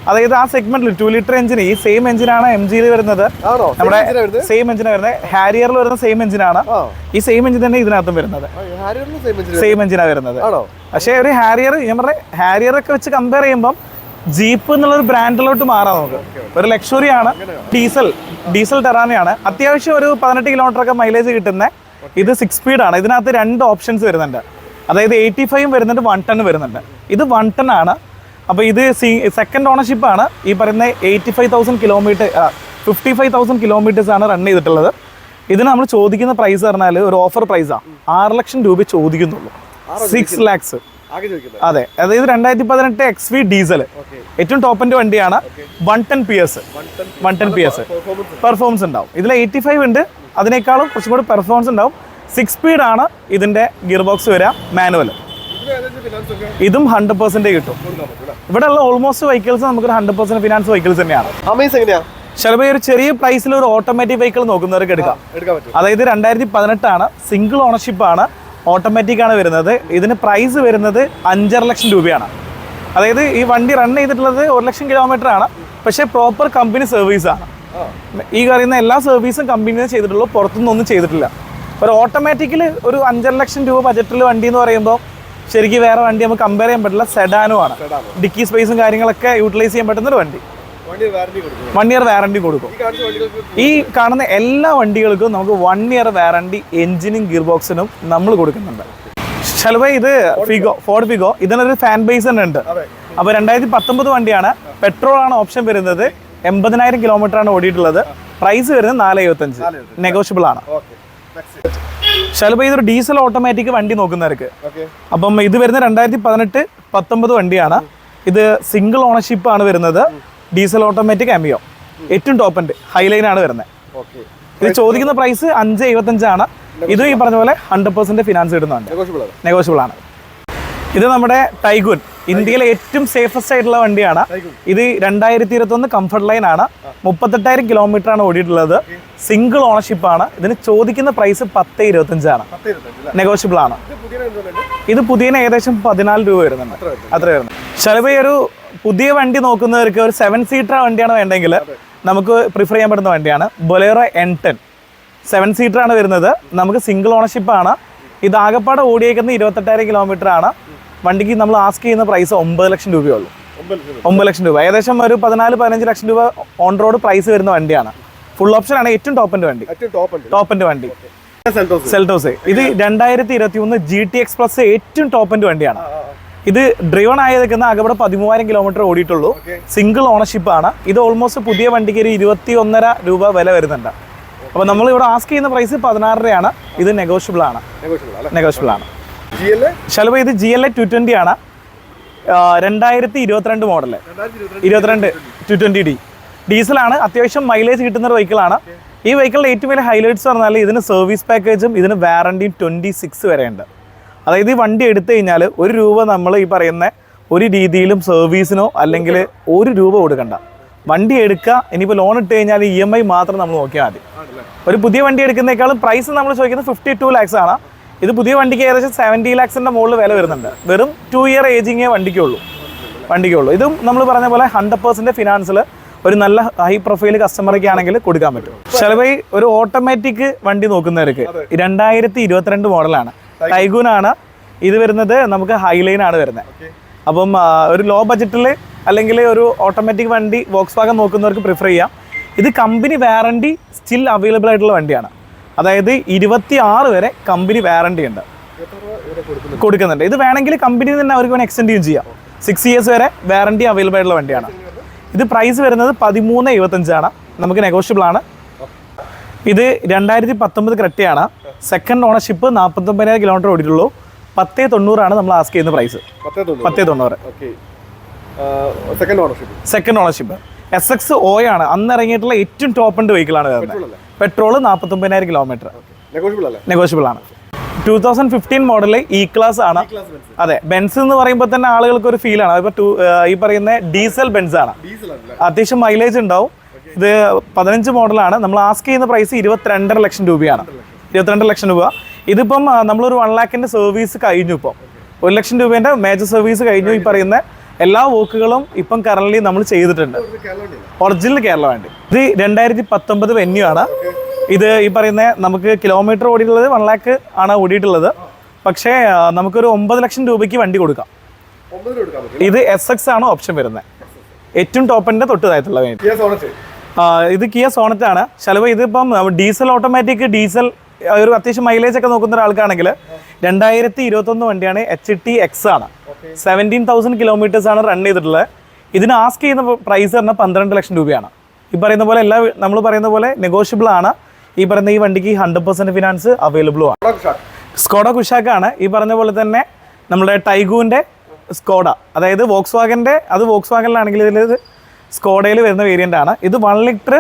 അതായത് ആ സെഗ്മെന്റിൽ ടു ലിറ്റർ എഞ്ചിൻ ഈ സെയിം എഞ്ചിനാണ് എം ജിയിൽ വരുന്നത്. നമ്മുടെ? സെയിം എഞ്ചിനാണ് വരുന്നത്? ഹാരിയറിൽ വരുന്ന സെയിം എഞ്ചിനാണ് ഈ സെയിം എഞ്ചിൻ തന്നെ ഇതിനകത്തും വരുന്നത്. സെയിം എഞ്ചിനാണ് വരുന്നത്. പക്ഷേ ഒരു ഹാരിയർ ഞാൻ പറഞ്ഞ ഹാരിയർ ഒക്കെ വെച്ച് കമ്പയർ ചെയ്യുമ്പോൾ ജീപ്പ് എന്നുള്ളൊരു ബ്രാൻഡിലോട്ട് മാറാം നമുക്ക്. ഒരു ലക്ഷറി ആണ്. ഡീസൽ ഡീസൽ ടെറാനയാണ് അത്യാവശ്യം ഒരു പതിനെട്ട് കിലോമീറ്റർ ഒക്കെ മൈലേജ് കിട്ടുന്ന ഇത് സിക്സ് സ്പീഡ് ആണ്. ഇതിനകത്ത് രണ്ട് ഓപ്ഷൻസ് വരുന്നുണ്ട്. അതായത് എയ്റ്റി ഫൈവ് വരുന്നുണ്ട് വൺ ടൺ വരുന്നുണ്ട്. ഇത് വൺ ടൺ ആണ്. അപ്പോൾ ഇത് സെക്കൻഡ് ഓണർഷിപ്പ് ആണ്. ഈ പറയുന്ന eighty five thousand kilometre fifty five thousand kilometres ആണ് റൺ ചെയ്തിട്ടുള്ളത്. ഇതിന് നമ്മൾ ചോദിക്കുന്ന പ്രൈസ് പറഞ്ഞാൽ ഒരു ഓഫർ പ്രൈസാണ് ആറ് ലക്ഷം രൂപ ചോദിക്കുന്നുള്ളൂ. സിക്സ് ലാക്സ് അതെ അതായത് രണ്ടായിരത്തി പതിനെട്ട് എക്സ് വി ഡീസൽ ഏറ്റവും ടോപ്പിന്റെ വണ്ടിയാണ് one ten P S one ten P S
performance
ഉണ്ടാവും. ഇതിൽ എയ്റ്റി ഫൈവ് ഉണ്ട്. അതിനേക്കാളും കുറച്ചും കൂടി പെർഫോമൻസ് ഉണ്ടാവും. സിക്സ് സ്പീഡ് ആണ് ഇതിന്റെ ഗിയർ ബോക്സ് വരിക മാനുവൽ ഇതും ഹൺഡ്രഡ് പെർസെന്റ് കിട്ടും. ഇവിടെ. ഉള്ള ഓൾമോസ്റ്റ് വെഹിക്കിൾസ് നമുക്ക് ഹൺഡ്രഡ് പെർസെന്റ് ഫിനാൻസ് വെഹിക്കിൾസ് തന്നെയാണ്. ചിലപ്പോൾ ഒരു ചെറിയ പ്രൈസിൽ ഒരു ഓട്ടോമാറ്റിക് വെഹിക്കിൾ നോക്കുന്നവർക്ക് എടുക്കാം. അതായത് രണ്ടായിരത്തി പതിനെട്ടാണ് സിംഗിൾ ഓണർഷിപ്പ് ആണ്. ഓട്ടോമാറ്റിക് ആണ് വരുന്നത്. ഇതിന് പ്രൈസ് വരുന്നത് അഞ്ചര ലക്ഷം രൂപയാണ്. അതായത് ഈ വണ്ടി റൺ ചെയ്തിട്ടുള്ളത് ഒരു ലക്ഷം കിലോമീറ്റർ ആണ്. പക്ഷേ പ്രോപ്പർ കമ്പനി സർവീസ് ആണ്. ഈ പറയുന്ന എല്ലാ സർവീസും കമ്പനി ചെയ്തിട്ടുള്ളൂ. പുറത്തുനിന്നൊന്നും ചെയ്തിട്ടില്ല. ഒരു ഓട്ടോമാറ്റിക്കിൽ ഒരു അഞ്ചര ലക്ഷം രൂപ ബജറ്റിൽ വണ്ടി എന്ന് പറയുമ്പോൾ ശരിക്കും വേറെ വണ്ടി നമുക്ക് കമ്പയർ ചെയ്യാൻ പറ്റില്ല. സെഡാനും ആണ്. ഡിക്കി സ്പേസും കാര്യങ്ങളൊക്കെ യൂട്ടിലൈസ് ചെയ്യാൻ പറ്റുന്ന ഒരു വണ്ടി. വൺ ഇയർ വാറണ്ടി കൊടുക്കും.
ഈ
കാണുന്ന എല്ലാ വണ്ടികൾക്കും നമുക്ക് വൺ ഇയർ വാറണ്ടി എഞ്ചിനും ഗിയർ ബോക്സിനും നമ്മൾ കൊടുക്കുന്നുണ്ട്. ശലഭ ഇത് ഫിഗോ ഫോർഡ് ഫിഗോ ഇതിനൊരു ഫാൻ ബേസ് തന്നെ ഉണ്ട്.
അപ്പൊ
അപ്പോൾ രണ്ടായിരത്തി പത്തൊമ്പത് വണ്ടിയാണ്. പെട്രോൾ ആണ് ഓപ്ഷൻ വരുന്നത്. എൺപതിനായിരം കിലോമീറ്റർ ആണ് ഓടിയിട്ടുള്ളത്. പ്രൈസ് വരുന്നത് നാല് എഴുപത്തഞ്ച് നെഗോഷ്യബിൾ ആണ്.
ചിലപ്പോ
ശലഭ ഇതൊരു ഡീസൽ ഓട്ടോമാറ്റിക് വണ്ടി നോക്കുന്നവർക്ക്. അപ്പം ഇത് വരുന്ന രണ്ടായിരത്തി പതിനെട്ട് പത്തൊമ്പത് വണ്ടിയാണ്. ഇത് സിംഗിൾ ഓണർഷിപ്പ് ആണ് വരുന്നത്. ഡീസൽ ഓട്ടോമാറ്റിക് അമിയോ ഏറ്റവും ടോപ്പ് ഉണ്ട് ഹൈലൈൻ ആണ് വരുന്നത്. ഇത് ചോദിക്കുന്ന പ്രൈസ് അഞ്ച് എഴുപത്തഞ്ചാണ് ഇതും ഈ പറഞ്ഞ പോലെ ഹൺഡ്രഡ് പെർസെന്റ് ഫിനാൻസ് കിട്ടുന്നുണ്ട്
നെഗോഷ്യബിൾ ആണ്.
ഇത് നമ്മുടെ ടൈഗുൻ ഇന്ത്യയിലെ ഏറ്റവും സേഫസ്റ്റ് ആയിട്ടുള്ള വണ്ടിയാണ്. ഇത് രണ്ടായിരത്തി ഇരുപത്തി ഒന്ന് കംഫർട്ട് ലൈൻ ആണ് മുപ്പത്തെട്ടായിരം കിലോമീറ്റർ ആണ് ഓടിയിട്ടുള്ളത്. സിംഗിൾ ഓണർഷിപ്പ് ആണ്. ഇതിന് ചോദിക്കുന്ന പ്രൈസ് പത്ത് ഇരുപത്തഞ്ചാണ്
അഞ്ചാണ്
നെഗോഷ്യബിൾ ആണ്.
ഇത് പുതിയ
ഏകദേശം പതിനാല് രൂപ വരുന്നുണ്ട്.
അത്ര വരുന്നത്
അത്ര വരുന്നത് ശലഭ ഒരു പുതിയ വണ്ടി നോക്കുന്നവർക്ക് ഒരു സെവൻ സീറ്റർ വണ്ടിയാണ് വേണ്ടെങ്കിൽ നമുക്ക് പ്രിഫർ ചെയ്യാൻ പറ്റുന്ന വണ്ടിയാണ് Bolero N ten seven seater ആണ് വരുന്നത്. നമുക്ക് സിംഗിൾ ഓണർഷിപ്പ് ആണ്. ഇത് ആകപ്പാടെ ഓടിയേക്കുന്ന ഇരുപത്തെട്ടായിരം കിലോമീറ്റർ ആണ്. വണ്ടിക്ക് നമ്മൾ ആസ്ക് ചെയ്യുന്ന പ്രൈസ് ഒമ്പത് ലക്ഷം രൂപയേ ഉള്ളൂ
ഒമ്പത് ലക്ഷം രൂപ.
ഏകദേശം ഒരു പതിനാല് പതിനഞ്ച് ലക്ഷം രൂപ ഓൺ റോഡ് പ്രൈസ് വരുന്ന വണ്ടിയാണ്. ഫുൾ ഓപ്ഷൻ ആണ് ഏറ്റവും ടോപ്പിന്റെ വണ്ടി. ടോപ്പിന്റെ വണ്ടി.
സെൽറ്റോസ്
ഇത് രണ്ടായിരത്തി ഇരുപത്തി ഒന്ന് ജി ടി എക്സ് പ്ലസ് ഏറ്റവും ടോപ്പിന്റെ വണ്ടിയാണ് ഇത് ഡ്രിവൺ ആയതൊക്കെ ആകെ പതിമൂവായിരം കിലോമീറ്റർ ഓടിയിട്ടുള്ളൂ. സിംഗിൾ ഓണർഷിപ്പ് ആണ്. ഇത് ഓൾമോസ്റ്റ് പുതിയ വണ്ടിക്ക് ഒരു ഇരുപത്തി ഒന്നര രൂപ വില വരുന്നുണ്ട്. അപ്പോൾ നമ്മൾ ഇവിടെ ആസ്ക് ചെയ്യുന്ന പ്രൈസ് പതിനാറരയാണ്. ഇത് നെഗോഷ്യബിൾ ആണ്.
നെഗോഷ്യബിൾ
ആണ് ശലഭ ഇത് G L A two twenty ആണ്. രണ്ടായിരത്തി ഇരുപത്തിരണ്ട്
മോഡൽ ഇരുപത്തിരണ്ട്
ടു ട്വന്റി ഡി ഡീസലാണ് അത്യാവശ്യം മൈലേജ് കിട്ടുന്ന ഒരു വെഹിക്കിളാണ് ഈ വെഹിക്കിളിന്റെ ഏറ്റവും വലിയ ഹൈലൈറ്റ്സ് പറഞ്ഞാൽ ഇതിന് സർവീസ് പാക്കേജും ഇതിന് വാറണ്ടിയും ട്വന്റി സിക്സ് വരെയുണ്ട്. അതായത് ഈ വണ്ടി എടുത്തു കഴിഞ്ഞാൽ ഒരു രൂപ നമ്മൾ ഈ പറയുന്ന ഒരു രീതിയിലും സർവീസിനോ അല്ലെങ്കിൽ ഒരു രൂപ കൊടുക്കണ്ട. വണ്ടി എടുക്കുക ഇനിയിപ്പോൾ ലോൺ ഇട്ട് കഴിഞ്ഞാൽ ഇ എം ഐ മാത്രം നമ്മൾ നോക്കിയാൽ മതി. ഒരു പുതിയ വണ്ടി എടുക്കുന്നേക്കാളും പ്രൈസ് നമ്മൾ ചോദിക്കുന്നത് ഫിഫ്റ്റി ടു ലാക്സ് ആണ്. ഇത് പുതിയ വണ്ടിക്ക് ഏകദേശം സെവന്റി ലാക്സിന്റെ മുകളിൽ വില വരുന്നുണ്ട്. വെറും ടു ഇയർ ഏജിങ്ങേ വണ്ടിക്കുള്ളൂ. വണ്ടിക്കുള്ളൂ. ഇതും നമ്മൾ പറഞ്ഞ പോലെ ഹൺഡ്രഡ് പെർസെന്റ് ഫിനാൻസിൽ ഒരു നല്ല ഹൈ പ്രൊഫൈൽ കസ്റ്റമർക്ക് ആണെങ്കിൽ കൊടുക്കാൻ പറ്റും. ചിലപ്പോൾ ഒരു ഓട്ടോമാറ്റിക് വണ്ടി നോക്കുന്നവർക്ക് രണ്ടായിരത്തി ഇരുപത്തിരണ്ട് മോഡലാണ് ടൈഗൂനാണ്. ഇത് വരുന്നത് നമുക്ക് ഹൈലൈൻ ആണ് വരുന്നത് അപ്പം ഒരു ലോ ബഡ്ജറ്റിൽ അല്ലെങ്കിൽ ഒരു ഓട്ടോമാറ്റിക് വണ്ടി വോക്സ് വാഗൻ നോക്കുന്നവർക്ക് പ്രിഫർ ചെയ്യാം. ഇത് കമ്പനി വാറണ്ടി സ്റ്റിൽ അവൈലബിൾ ആയിട്ടുള്ള വണ്ടിയാണ്. അതായത് ഇരുപത്തി ആറ് വരെ കമ്പനി വാറണ്ടി ഉണ്ട്. കൊടുക്കുന്നുണ്ട്. ഇത് വേണമെങ്കിൽ കമ്പനി തന്നെ അവർക്ക് വേണം എക്സ്റ്റെൻഡ് ചെയ്യും ചെയ്യാം. സിക്സ് ഇയേഴ്സ് വരെ വാറണ്ടി അവൈലബിൾ ആയിട്ടുള്ള വണ്ടിയാണ്. ഇത് പ്രൈസ് വരുന്നത് പതിമൂന്ന് എഴുപത്തഞ്ചാണ്. നമുക്ക് നെഗോഷ്യബിൾ ആണ്. ഇത് രണ്ടായിരത്തി പത്തൊമ്പത് ക്രെറ്റയാണ്. സെക്കൻഡ് ഓണർഷിപ്പ് നാൽപ്പത്തൊമ്പതിനായിരം കിലോമീറ്റർ ഓടിയിട്ടുള്ളൂ. പത്തേ തൊണ്ണൂറാണ് നമ്മൾ ആസ്ക് ചെയ്യുന്ന പ്രൈസ്
പത്തേ തൊണ്ണൂറ്. Second ownership
second ownership S X O ആണ്. അന്ന് ഇറങ്ങിയിട്ടുള്ള ഏറ്റവും ടോപ്പ് എൻഡ് വെഹിക്കിളാണ് വരുന്നത്. പെട്രോൾ നാൽപ്പത്തൊമ്പതിനായിരം കിലോമീറ്റർ
നെഗോഷ്യബിൾ
ആണ്. Two thousand fifteen model E class ആണ് അതെ. ബെൻസ് എന്ന് പറയുമ്പോൾ തന്നെ ആളുകൾക്ക് ഒരു ഫീലാണ് ആണ്. അതിപ്പോൾ ഈ പറയുന്ന ഡീസൽ ബെൻസ് ആണ്. അത്യാവശ്യം മൈലേജ് ഉണ്ടാവും. ഇത് പതിനഞ്ച് മോഡലാണ്. നമ്മൾ ആസ്ക് ചെയ്യുന്ന പ്രൈസ് ഇരുപത്തിരണ്ടര ലക്ഷം രൂപയാണ്. ഇരുപത്തിരണ്ടര ലക്ഷം രൂപ. ഇതിപ്പം നമ്മളൊരു വൺ ലാക്കിന്റെ സർവീസ് കഴിഞ്ഞു ഇപ്പം. ഒരു ലക്ഷം രൂപേന്റെ മേജർ സർവീസ് കഴിഞ്ഞു ഈ പറയുന്ന എല്ലാ വോക്കുകളും ഇപ്പം കറന്റ് നമ്മൾ ചെയ്തിട്ടുണ്ട്. ഒറിജിനൽ കേരള വേണ്ടി. ഇത് രണ്ടായിരത്തി പത്തൊമ്പത് വെന്യൂ ആണ്. ഇത് ഈ പറയുന്ന നമുക്ക് കിലോമീറ്റർ ഓടിയിട്ടുള്ളത് വൺ ലാക്ക് ആണ് ഓടിയിട്ടുള്ളത്. പക്ഷേ നമുക്കൊരു ഒമ്പത് ലക്ഷം രൂപയ്ക്ക് വണ്ടി കൊടുക്കാം. ഇത് എസ് എക്സ് ആണ് ഓപ്ഷൻ വരുന്നത്. ഏറ്റവും ടോപ്പിന്റെ തൊട്ട് താഴത്തുള്ള വേണ്ടി. ഇത് കിയ സോണറ്റ് ആണ്. ചിലവ് ഇതിപ്പം ഡീസൽ ഓട്ടോമാറ്റിക് ഡീസൽ ഒരു അത്യാവശ്യം മൈലേജ് ഒക്കെ നോക്കുന്ന ഒരാൾക്കാണെങ്കിൽ രണ്ടായിരത്തി ഇരുപത്തൊന്ന് വണ്ടിയാണ് എച്ച് ടി എക്സ് ആണ്. സെവന്റീൻ തൗസൻഡ് കിലോമീറ്റേഴ്സ് ആണ് റൺ ചെയ്തിട്ടുള്ളത്. ഇതിന് ആസ്ക് ചെയ്യുന്ന പ്രൈസ് പറഞ്ഞാൽ പന്ത്രണ്ട് ലക്ഷം രൂപയാണ്. ഈ പറയുന്ന പോലെ എല്ലാ നമ്മൾ പറയുന്ന പോലെ നെഗോഷ്യബിൾ ആണ്. ഈ പറയുന്ന ഈ വണ്ടിക്ക് ഹൺഡ്രഡ് പെർസെന്റ് ഫിനാൻസ് അവൈലബിളും ആണ്. സ്കോഡ കുഷാക്കാണ് ഈ പറഞ്ഞ പോലെ തന്നെ നമ്മുടെ ടൈഗുവിന്റെ സ്കോഡ അതായത് വോക്സ് വാഗന്റെ അത് വോക്സ് വാഗനിലാണെങ്കിൽ ഇതിൽ സ്കോഡയിൽ വരുന്ന വേരിയന്റ് ആണ്. ഇത് വൺ ലിറ്റർ